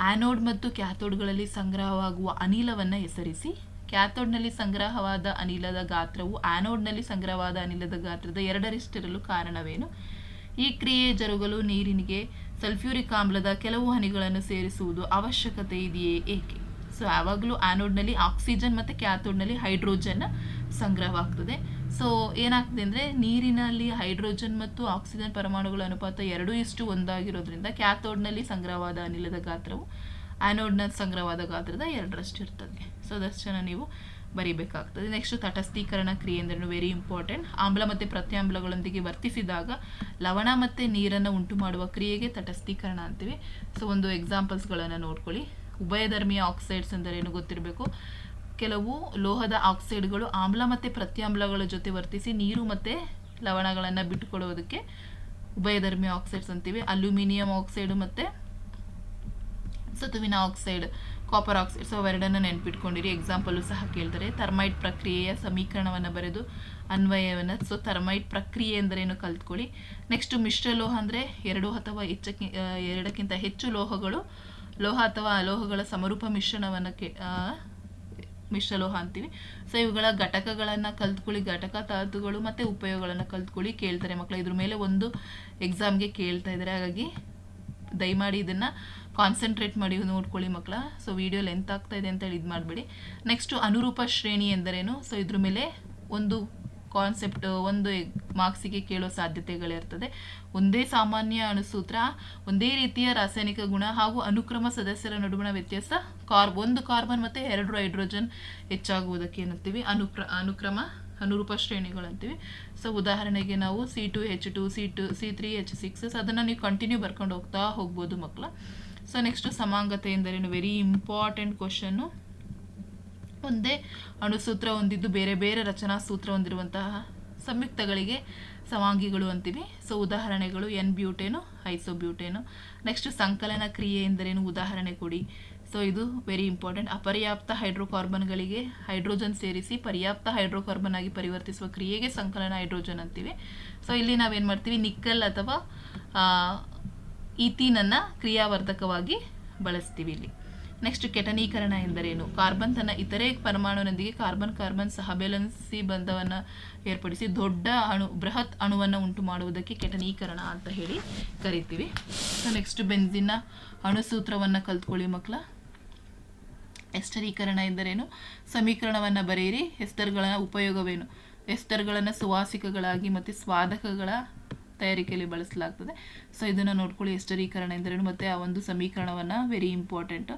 ಆ್ಯನೋಡ್ ಮತ್ತು ಕ್ಯಾಥೋಡ್ಗಳಲ್ಲಿ ಸಂಗ್ರಹವಾಗುವ ಅನಿಲವನ್ನು ಹೆಸರಿಸಿ. ಕ್ಯಾಥೋಡ್ನಲ್ಲಿ ಸಂಗ್ರಹವಾದ ಅನಿಲದ ಗಾತ್ರವು ಆ್ಯನೋಡ್ನಲ್ಲಿ ಸಂಗ್ರಹವಾದ ಅನಿಲದ ಗಾತ್ರದ ಎರಡರಷ್ಟಿರಲು ಕಾರಣವೇನು? ಈ ಕ್ರಿಯೆ ಜರುಗಲು ನೀರಿನಿಗೆ ಸಲ್ಫ್ಯೂರಿಕ್ ಆಮ್ಲದ ಕೆಲವು ಹನಿಗಳನ್ನು ಸೇರಿಸುವುದು ಅವಶ್ಯಕತೆ ಇದೆಯೇ ಏಕೆ? ಸೊ, ಯಾವಾಗಲೂ ಆ್ಯನೋಡ್ನಲ್ಲಿ ಆಕ್ಸಿಜನ್ ಮತ್ತು ಕ್ಯಾಥೋಡ್ನಲ್ಲಿ ಹೈಡ್ರೋಜನ್ ಸಂಗ್ರಹವಾಗ್ತದೆ. ಸೊ ಏನಾಗ್ತದೆ ಅಂದರೆ ನೀರಿನಲ್ಲಿ ಹೈಡ್ರೋಜನ್ ಮತ್ತು ಆಕ್ಸಿಜನ್ ಪರಮಾಣುಗಳ ಅನುಪಾತ ಎರಡೂ ಇಷ್ಟು ಒಂದಾಗಿರೋದ್ರಿಂದ ಕ್ಯಾಥೋಡ್ನಲ್ಲಿ ಸಂಗ್ರಹವಾದ ಅನಿಲದ ಗಾತ್ರವು ಆ್ಯನೋಡ್ನ ಸಂಗ್ರಹವಾದ ಗಾತ್ರದ ಎರಡರಷ್ಟು ಇರ್ತದೆ ಸೊ ಅದಷ್ಟು ಜನ ನೀವು ಬರೀಬೇಕಾಗ್ತದೆ. ನೆಕ್ಸ್ಟ್ ತಟಸ್ಥೀಕರಣ ಕ್ರಿಯೆ ಅಂದ್ರೂ ವೆರಿ ಇಂಪಾರ್ಟೆಂಟ್ ಆಮ್ಲ ಮತ್ತು ಪ್ರತ್ಯಾಮ್ಲಗಳೊಂದಿಗೆ ವರ್ತಿಸಿದಾಗ ಲವಣ ಮತ್ತು ನೀರನ್ನು ಉಂಟು ಮಾಡುವ ಕ್ರಿಯೆಗೆ ತಟಸ್ಥೀಕರಣ ಅಂತೀವಿ. ಸೊ ಒಂದು ಎಕ್ಸಾಂಪಲ್ಸ್ಗಳನ್ನು ನೋಡ್ಕೊಳ್ಳಿ. ಉಭಯಧರ್ಮೀಯ ಆಕ್ಸೈಡ್ಸ್ ಅಂದರೆ ಏನು ಗೊತ್ತಿರಬೇಕು? ಕೆಲವು ಲೋಹದ ಆಕ್ಸೈಡ್ಗಳು ಆಮ್ಲ ಮತ್ತು ಪ್ರತ್ಯಾಮ್ಲಗಳ ಜೊತೆ ವರ್ತಿಸಿ ನೀರು ಮತ್ತು ಲವಣಗಳನ್ನು ಬಿಟ್ಟುಕೊಡುವುದಕ್ಕೆ ಉಭಯಧರ್ಮಿ ಆಕ್ಸೈಡ್ಸ್ ಅಂತೀವಿ. ಅಲ್ಯೂಮಿನಿಯಂ ಆಕ್ಸೈಡ್ ಮತ್ತು ಸತುವಿನ ಆಕ್ಸೈಡ್ ಕಾಪರ್ ಆಕ್ಸೈಡ್ ಸೊ ಅವೆರಡನ್ನು ನೆನ್ಪಿಟ್ಕೊಂಡಿರಿ. ಎಕ್ಸಾಂಪಲು ಸಹ ಕೇಳ್ತಾರೆ. ಥರ್ಮೈಟ್ ಪ್ರಕ್ರಿಯೆಯ ಸಮೀಕರಣವನ್ನು ಬರೆದು ಅನ್ವಯವನ್ನು ಸೊ ಥರ್ಮೈಟ್ ಪ್ರಕ್ರಿಯೆ ಎಂದರೇನು ಕಲ್ತ್ಕೊಳ್ಳಿ. ನೆಕ್ಸ್ಟ್ ಮಿಶ್ರಲೋಹ ಅಂದರೆ ಎರಡು ಅಥವಾ ಹೆಚ್ಚಕ್ಕಿ ಎರಡಕ್ಕಿಂತ ಹೆಚ್ಚು ಲೋಹಗಳು, ಲೋಹ ಅಥವಾ ಅಲೋಹಗಳ ಸಮರೂಪ ಮಿಶ್ರಣವನ್ನು ಕೆ ಮಿಶ್ರಲೋಹ ಅಂತೀವಿ. ಸೊ ಇವುಗಳ ಘಟಕಗಳನ್ನು ಕಲ್ತ್ಕೊಳ್ಳಿ, ಘಟಕ ತಾತುಗಳು ಮತ್ತು ಉಪಯೋಗಗಳನ್ನು ಕಲ್ತ್ಕೊಳ್ಳಿ ಕೇಳ್ತಾರೆ ಮಕ್ಕಳು ಇದ್ರ ಮೇಲೆ ಒಂದು ಎಕ್ಸಾಮ್ಗೆ ಕೇಳ್ತಾ ಇದ್ದಾರೆ. ಹಾಗಾಗಿ ದಯಮಾಡಿ ಇದನ್ನು ಕಾನ್ಸಂಟ್ರೇಟ್ ಮಾಡಿ ನೋಡ್ಕೊಳ್ಳಿ ಮಕ್ಕಳ ಸೊ ವಿಡಿಯೋ ಲೆಂತ್ ಆಗ್ತಾ ಇದೆ ಅಂತ ಹೇಳಿ ಇದು ಮಾಡಬೇಡಿ ನೆಕ್ಸ್ಟು ಅನುರೂಪ ಶ್ರೇಣಿ ಎಂದರೇನು? ಸೊ ಇದ್ರ ಮೇಲೆ ಒಂದು ಕಾನ್ಸೆಪ್ಟ್ ಒಂದು ಮಾರ್ಕ್ಸಿಗೆ ಕೇಳೋ ಸಾಧ್ಯತೆಗಳಿರ್ತದೆ. ಒಂದೇ ಸಾಮಾನ್ಯ ಅಣುಸೂತ್ರ, ಒಂದೇ ರೀತಿಯ ರಾಸಾಯನಿಕ ಗುಣ ಹಾಗೂ ಅನುಕ್ರಮ ಸದಸ್ಯರ ನಡುವಿನ ವ್ಯತ್ಯಾಸ ಕಾರ್ ಒಂದು ಕಾರ್ಬನ್ ಮತ್ತು ಎರಡು ಹೈಡ್ರೋಜನ್ ಹೆಚ್ಚಾಗುವುದಕ್ಕೆ ಏನಂತೀವಿ ಅನುಕ್ರ, ಅನುಕ್ರಮ ಅನುರೂಪ ಶ್ರೇಣಿಗಳಂತೀವಿ ಸೊ ಉದಾಹರಣೆಗೆ ನಾವು C two H two C two C three H six ಅದನ್ನು ನೀವು ಕಂಟಿನ್ಯೂ ಬರ್ಕೊಂಡು ಹೋಗ್ತಾ ಹೋಗ್ಬೋದು ಮಕ್ಕಳ ಸೊ ನೆಕ್ಸ್ಟು ಸಮಾಂಗತೆ ಎಂದರೇನು? ವೆರಿ ಇಂಪಾರ್ಟೆಂಟ್ ಕ್ವಶನ್ನು ಒಂದೇ ಅಣುಸೂತ್ರ ಹೊಂದಿದ್ದು ಬೇರೆ ಬೇರೆ ರಚನಾ ಸೂತ್ರ ಹೊಂದಿರುವಂತಹ ಸಂಯುಕ್ತಗಳಿಗೆ ಸಮಾಂಗಿಗಳು ಅಂತೀವಿ. ಸೊ ಉದಾಹರಣೆಗಳು ಎನ್ ಬ್ಯೂಟೇನು, ಐಸೋಬ್ಯೂಟೇನು. ನೆಕ್ಸ್ಟ್ ಸಂಕಲನ ಕ್ರಿಯೆ ಎಂದರೇನು? ಉದಾಹರಣೆ ಕೊಡಿ. ಸೊ ಇದು ವೆರಿ ಇಂಪಾರ್ಟೆಂಟ್ ಅಪರ್ಯಾಪ್ತ ಹೈಡ್ರೋಕಾರ್ಬನ್ಗಳಿಗೆ ಹೈಡ್ರೋಜನ್ ಸೇರಿಸಿ ಪರ್ಯಾಪ್ತ ಹೈಡ್ರೋಕಾರ್ಬನ್ ಆಗಿ ಪರಿವರ್ತಿಸುವ ಕ್ರಿಯೆಗೆ ಸಂಕಲನ ಹೈಡ್ರೋಜನ್ ಅಂತೀವಿ. ಸೊ ಇಲ್ಲಿ ನಾವೇನು ಮಾಡ್ತೀವಿ? ನಿಕ್ಕಲ್ ಅಥವಾ ಈಥೀನನ್ನು ಕ್ರಿಯಾವರ್ಧಕವಾಗಿ ಬಳಸ್ತೀವಿ ಇಲ್ಲಿ. ನೆಕ್ಸ್ಟ್ ಕೆಟನೀಕರಣ ಎಂದರೇನು? ಕಾರ್ಬನ್ ತನ್ನ ಇತರೆ ಪರಮಾಣುವಿನೊಂದಿಗೆ ಕಾರ್ಬನ್ ಕಾರ್ಬನ್ ಸಹಬೆಲನ್ಸಿ ಬಂಧವನ್ನು ಏರ್ಪಡಿಸಿ ದೊಡ್ಡ ಅಣು, ಬೃಹತ್ ಅಣುವನ್ನು ಉಂಟು ಮಾಡುವುದಕ್ಕೆ ಕೆಟನೀಕರಣ ಅಂತ ಹೇಳಿ ಕರಿತೀವಿ. ಸೊ ನೆಕ್ಸ್ಟ್ ಬೆಂಜಿನ ಅಣುಸೂತ್ರವನ್ನು ಕಲ್ತ್ಕೊಳ್ಳಿ ಮಕ್ಕಳ ಎಸ್ಟರೀಕರಣ ಎಂದರೇನು? ಸಮೀಕರಣವನ್ನು ಬರೆಯಿರಿ. ಎಸ್ತರ್ಗಳ ಉಪಯೋಗವೇನು? ಎಸ್ತರ್ಗಳನ್ನು ಸುವಾಸಿಕಗಳಾಗಿ ಮತ್ತು ಸ್ವಾದಕಗಳ ತಯಾರಿಕೆಯಲ್ಲಿ ಬಳಸಲಾಗ್ತದೆ. ಸೊ ಇದನ್ನು ನೋಡ್ಕೊಳ್ಳಿ ಎಸ್ಟರೀಕರಣ ಎಂದರೇನು, ಮತ್ತು ಆ ಒಂದು ಸಮೀಕರಣವನ್ನು ವೆರಿ ಇಂಪಾರ್ಟೆಂಟ್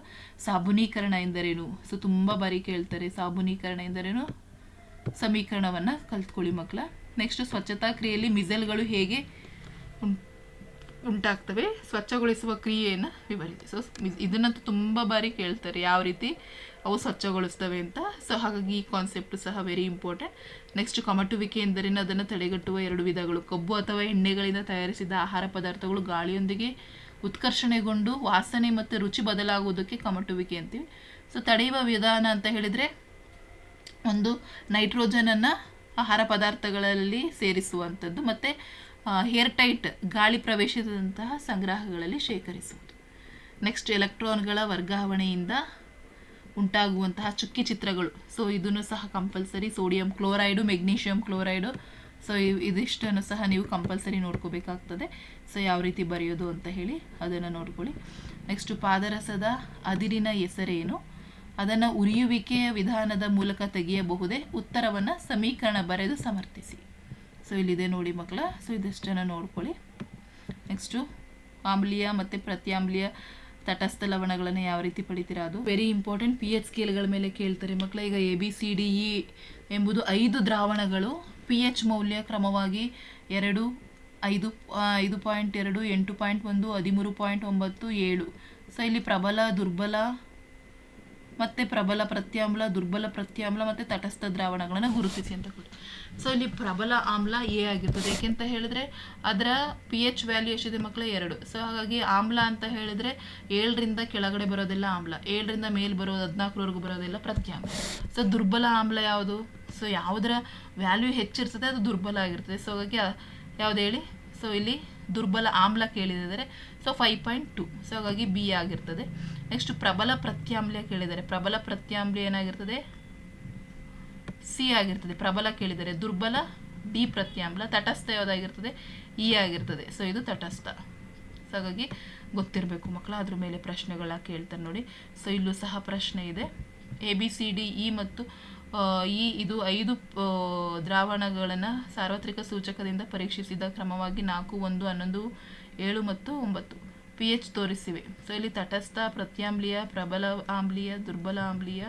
ಸಾಬುನೀಕರಣ ಎಂದರೇನು? ಸೊ ತುಂಬ ಬಾರಿ ಕೇಳ್ತಾರೆ, ಸಾಬುನೀಕರಣ ಎಂದರೇನು? ಸಮೀಕರಣವನ್ನು ಕಲ್ತ್ಕೊಳ್ಳಿ ಮಕ್ಕಳ ನೆಕ್ಸ್ಟ್ ಸ್ವಚ್ಛತಾ ಕ್ರಿಯೆಯಲ್ಲಿ ಮಿಸಲ್ಗಳು ಹೇಗೆ ಉಂಟಾಗ್ತವೆ. ಸ್ವಚ್ಛಗೊಳಿಸುವ ಕ್ರಿಯೆಯನ್ನು ವಿವರಿಸಿ ಸೊ ಇದನ್ನಂತೂ ತುಂಬ ಬಾರಿ ಕೇಳ್ತಾರೆ ಯಾವ ರೀತಿ ಅವು ಸ್ವಚ್ಛಗೊಳಿಸ್ತವೆ ಅಂತ. ಸೊ ಹಾಗಾಗಿ ಈ ಕಾನ್ಸೆಪ್ಟ್ ಸಹ ವೆರಿ ಇಂಪಾರ್ಟೆಂಟ್ ನೆಕ್ಸ್ಟ್ ಕಮಟುವಿಕೆ ಎಂದರೇನು? ಅದನ್ನು ತಡೆಗಟ್ಟುವ ಎರಡು ವಿಧಗಳು. ಕಬ್ಬು ಅಥವಾ ಎಣ್ಣೆಗಳಿಂದ ತಯಾರಿಸಿದ ಆಹಾರ ಪದಾರ್ಥಗಳು ಗಾಳಿಯೊಂದಿಗೆ ಉತ್ಕರ್ಷಣೆಗೊಂಡು ವಾಸನೆ ಮತ್ತು ರುಚಿ ಬದಲಾಗುವುದಕ್ಕೆ ಕಮಟುವಿಕೆ ಅಂತೀವಿ. ಸೊ ತಡೆಯುವ ವಿಧಾನ ಅಂತ ಹೇಳಿದರೆ ಒಂದು ನೈಟ್ರೋಜನನ್ನು ಆಹಾರ ಪದಾರ್ಥಗಳಲ್ಲಿ ಸೇರಿಸುವಂಥದ್ದು. ಮತ್ತು ಹೇರ್ ಟೈಟ್ ಗಾಳಿ ಪ್ರವೇಶದಂತಹ ಸಂಗ್ರಹಗಳಲ್ಲಿ ಶೇಖರಿಸುವುದು. ನೆಕ್ಸ್ಟ್ ಎಲೆಕ್ಟ್ರಾನ್ಗಳ ವರ್ಗಾವಣೆಯಿಂದ ಉಂಟಾಗುವಂತಹ ಚುಕ್ಕಿ ಚಿತ್ರಗಳು. ಸೊ ಇದನ್ನು ಸಹ compulsory sodium chloride magnesium chloride so ಇದಿಷ್ಟನ್ನು ಸಹ ನೀವು ಕಂಪಲ್ಸರಿ ನೋಡ್ಕೋಬೇಕಾಗ್ತದೆ. ಸೊ ಯಾವ ರೀತಿ ಬರೆಯೋದು ಅಂತ ಹೇಳಿ ಅದನ್ನು ನೋಡ್ಕೊಳ್ಳಿ. ನೆಕ್ಸ್ಟು ಪಾದರಸದ ಅದಿರಿನ ಹೆಸರೇನು? ಅದನ್ನು ಉರಿಯುವಿಕೆಯ ವಿಧಾನದ ಮೂಲಕ ತೆಗೆಯಬಹುದೇ? ಉತ್ತರವನ್ನು ಸಮೀಕರಣ ಬರೆದು ಸಮರ್ಥಿಸಿ. ಸೊ ಇಲ್ಲಿದೆ ನೋಡಿ ಮಕ್ಕಳ. ಸೊ ಇದಿಷ್ಟನ್ನು ನೋಡ್ಕೊಳ್ಳಿ. ನೆಕ್ಸ್ಟು ಆಮ್ಲೀಯ ಮತ್ತು ಪ್ರತ್ಯಾಮ್ಲಿಯ ತಟಸ್ಥ ಲವಣಗಳನ್ನು ಯಾವ ರೀತಿ ಪಡಿತೀರಾ ಅದು? ವೆರಿ ಇಂಪಾರ್ಟೆಂಟ್ ಪಿ ಎಚ್ ಸ್ಕೇಲ್ಗಳ ಮೇಲೆ ಕೇಳ್ತಾರೆ ಮಕ್ಕಳ. ಈಗ A B C D E ಎಂಬುದು ಐದು ದ್ರಾವಣಗಳು. ಪಿ ಎಚ್ ಮೌಲ್ಯ ಕ್ರಮವಾಗಿ ಎರಡು, ಐದು ಐದು ಪಾಯಿಂಟ್ ಎರಡು, ಎಂಟು ಪಾಯಿಂಟ್ ಒಂದು, ಹದಿಮೂರು ಪಾಯಿಂಟ್ ಒಂಬತ್ತು, ಏಳು. ಸೊ ಇಲ್ಲಿ ಪ್ರಬಲ, ದುರ್ಬಲ ಮತ್ತು ಪ್ರಬಲ ಪ್ರತ್ಯಾಮ್ಲ, ದುರ್ಬಲ ಪ್ರತ್ಯಾಮ್ಲ ಮತ್ತು ತಟಸ್ಥ ದ್ರಾವಣಗಳನ್ನು ಗುರುತಿಸಿ ಅಂತ ಕೊಟ್ಟು ಸೊ ಇಲ್ಲಿ ಪ್ರಬಲ ಆಮ್ಲ ಎ ಆಗಿರ್ತದೆ. ಯಾಕೆಂತ ಹೇಳಿದ್ರೆ, ಅದರ ಪಿ ಎಚ್ ವ್ಯಾಲ್ಯೂ ಎಷ್ಟಿದೆ ಮಕ್ಕಳು ಎರಡು. ಸೊ ಹಾಗಾಗಿ ಆಮ್ಲ ಅಂತ ಹೇಳಿದ್ರೆ, ಏಳರಿಂದ ಕೆಳಗಡೆ ಬರೋದೆಲ್ಲ ಆಮ್ಲ. ಏಳರಿಂದ ಮೇಲೆ ಬರೋದು, ಹದಿನಾಲ್ಕರವರೆಗೂ ಬರೋದೆಲ್ಲ ಪ್ರತ್ಯಾಮ್ಲ ಸೊ ದುರ್ಬಲ ಆಮ್ಲ ಯಾವುದು? ಸೊ ಯಾವುದರ ವ್ಯಾಲ್ಯೂ ಹೆಚ್ಚಿರ್ತದೆ, ಅದು ದುರ್ಬಲ ಆಗಿರ್ತದೆ. ಸೊ ಹಾಗಾಗಿ ಯಾವ್ದು ಹೇಳಿ? ಸೊ ಇಲ್ಲಿ ದುರ್ಬಲ ಆಮ್ಲ ಕೇಳಿದರೆ so five point two so ಹಾಗಾಗಿ ಬಿ ಆಗಿರ್ತದೆ. ನೆಕ್ಸ್ಟ್ ಪ್ರಬಲ ಪ್ರತ್ಯಾಮ್ಲ ಕೇಳಿದರೆ ಪ್ರಬಲ ಪ್ರತ್ಯಾಮ್ಲ ಏನಾಗಿರ್ತದೆ? ಸಿ ಆಗಿರ್ತದೆ, ಪ್ರಬಲ ಕೇಳಿದರೆ ದುರ್ಬಲ, ಡಿ ಪ್ರತ್ಯಾಮ್ಲ ತಟಸ್ಥ ಯಾವುದಾಗಿರ್ತದೆ ಇ ಆಗಿರ್ತದೆ. ಸೊ ಇದು ತಟಸ್ಥ. ಸೊ ಹಾಗಾಗಿ ಗೊತ್ತಿರಬೇಕು ಮಕ್ಕಳು, ಅದ್ರ ಮೇಲೆ ಪ್ರಶ್ನೆಗಳ ಕೇಳ್ತಾರೆ ನೋಡಿ. ಸೊ ಇಲ್ಲೂ ಸಹ ಪ್ರಶ್ನೆ ಇದೆ. A, B, C, D, E ಮತ್ತು ಈ ಇದು ಐದು ದ್ರಾವಣಗಳನ್ನು ಸಾರ್ವತ್ರಿಕ ಸೂಚಕದಿಂದ ಪರೀಕ್ಷಿಸಿದ ಕ್ರಮವಾಗಿ ನಾಲ್ಕು, ಒಂದು, ಹನ್ನೊಂದು, ಏಳು ಮತ್ತು ಒಂಬತ್ತು ಪಿ ಎಚ್ ತೋರಿಸಿವೆ. ಸೊ ಇಲ್ಲಿ ತಟಸ್ಥ ಪ್ರತ್ಯಾಮ್ಲೀಯ ಪ್ರಬಲ ಆಮ್ಲೀಯ ದುರ್ಬಲ ಆಮ್ಲೀಯ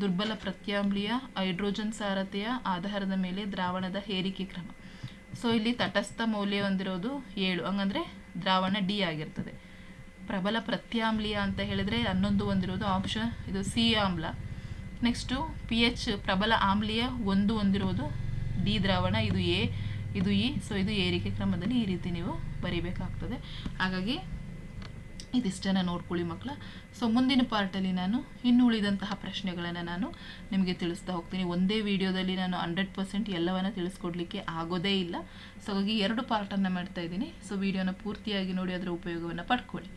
ದುರ್ಬಲ ಪ್ರತ್ಯಾಮ್ಲೀಯ ಹೈಡ್ರೋಜನ್ ಸಾರತೆಯ ಆಧಾರದ ಮೇಲೆ ದ್ರಾವಣದ ಹೇರಿಕೆ ಕ್ರಮ. ಸೊ ಇಲ್ಲಿ ತಟಸ್ಥ ಮೌಲ್ಯ ಹೊಂದಿರೋದು ಏಳು. ಹಂಗಂದ್ರೆ ದ್ರಾವಣ ಡಿ ಆಗಿರ್ತದೆ. ಪ್ರಬಲ ಪ್ರತ್ಯಾಮ್ಲೀಯ ಅಂತ ಹೇಳಿದರೆ ಹನ್ನೊಂದು ಹೊಂದಿರೋದು ಆಪ್ಷನ್ ಇದು ಸಿ ಆಮ್ಲ. ನೆಕ್ಸ್ಟು ಪಿ ಎಚ್ ಪ್ರಬಲ ಆಮ್ಲೀಯ ಒಂದು ಹೊಂದಿರೋದು ಡಿ ದ್ರಾವಣ, ಇದು ಎ ಇದು ಇ ಸೊ ಇದು ಏರಿಕೆ ಕ್ರಮದಲ್ಲಿ ಈ ರೀತಿ ನೀವು ಬರೀಬೇಕಾಗ್ತದೆ. ಹಾಗಾಗಿ ಇದಿಷ್ಟನ್ನು ನೋಡ್ಕೊಳ್ಳಿ ಮಕ್ಕಳ. ಸೊ ಮುಂದಿನ ಪಾರ್ಟಲ್ಲಿ ನಾನು ಇನ್ನು ಉಳಿದಂತಹ ಪ್ರಶ್ನೆಗಳನ್ನು ನಾನು ನಿಮಗೆ ತಿಳಿಸ್ತಾ ಹೋಗ್ತೀನಿ. ಒಂದೇ ವಿಡಿಯೋದಲ್ಲಿ ನಾನು ಹಂಡ್ರೆಡ್ ಪರ್ಸೆಂಟ್ ಎಲ್ಲವನ್ನು ತಿಳಿಸ್ಕೊಡ್ಲಿಕ್ಕೆ ಆಗೋದೇ ಇಲ್ಲ. ಸೊ ಹಾಗಾಗಿ ಎರಡು ಪಾರ್ಟನ್ನು ಮಾಡ್ತಾ ಇದ್ದೀನಿ. ಸೊ ವಿಡಿಯೋನ ಪೂರ್ತಿಯಾಗಿ ನೋಡಿ, ಅದರ ಉಪಯೋಗವನ್ನು ಪಡ್ಕೊಳ್ಳಿ.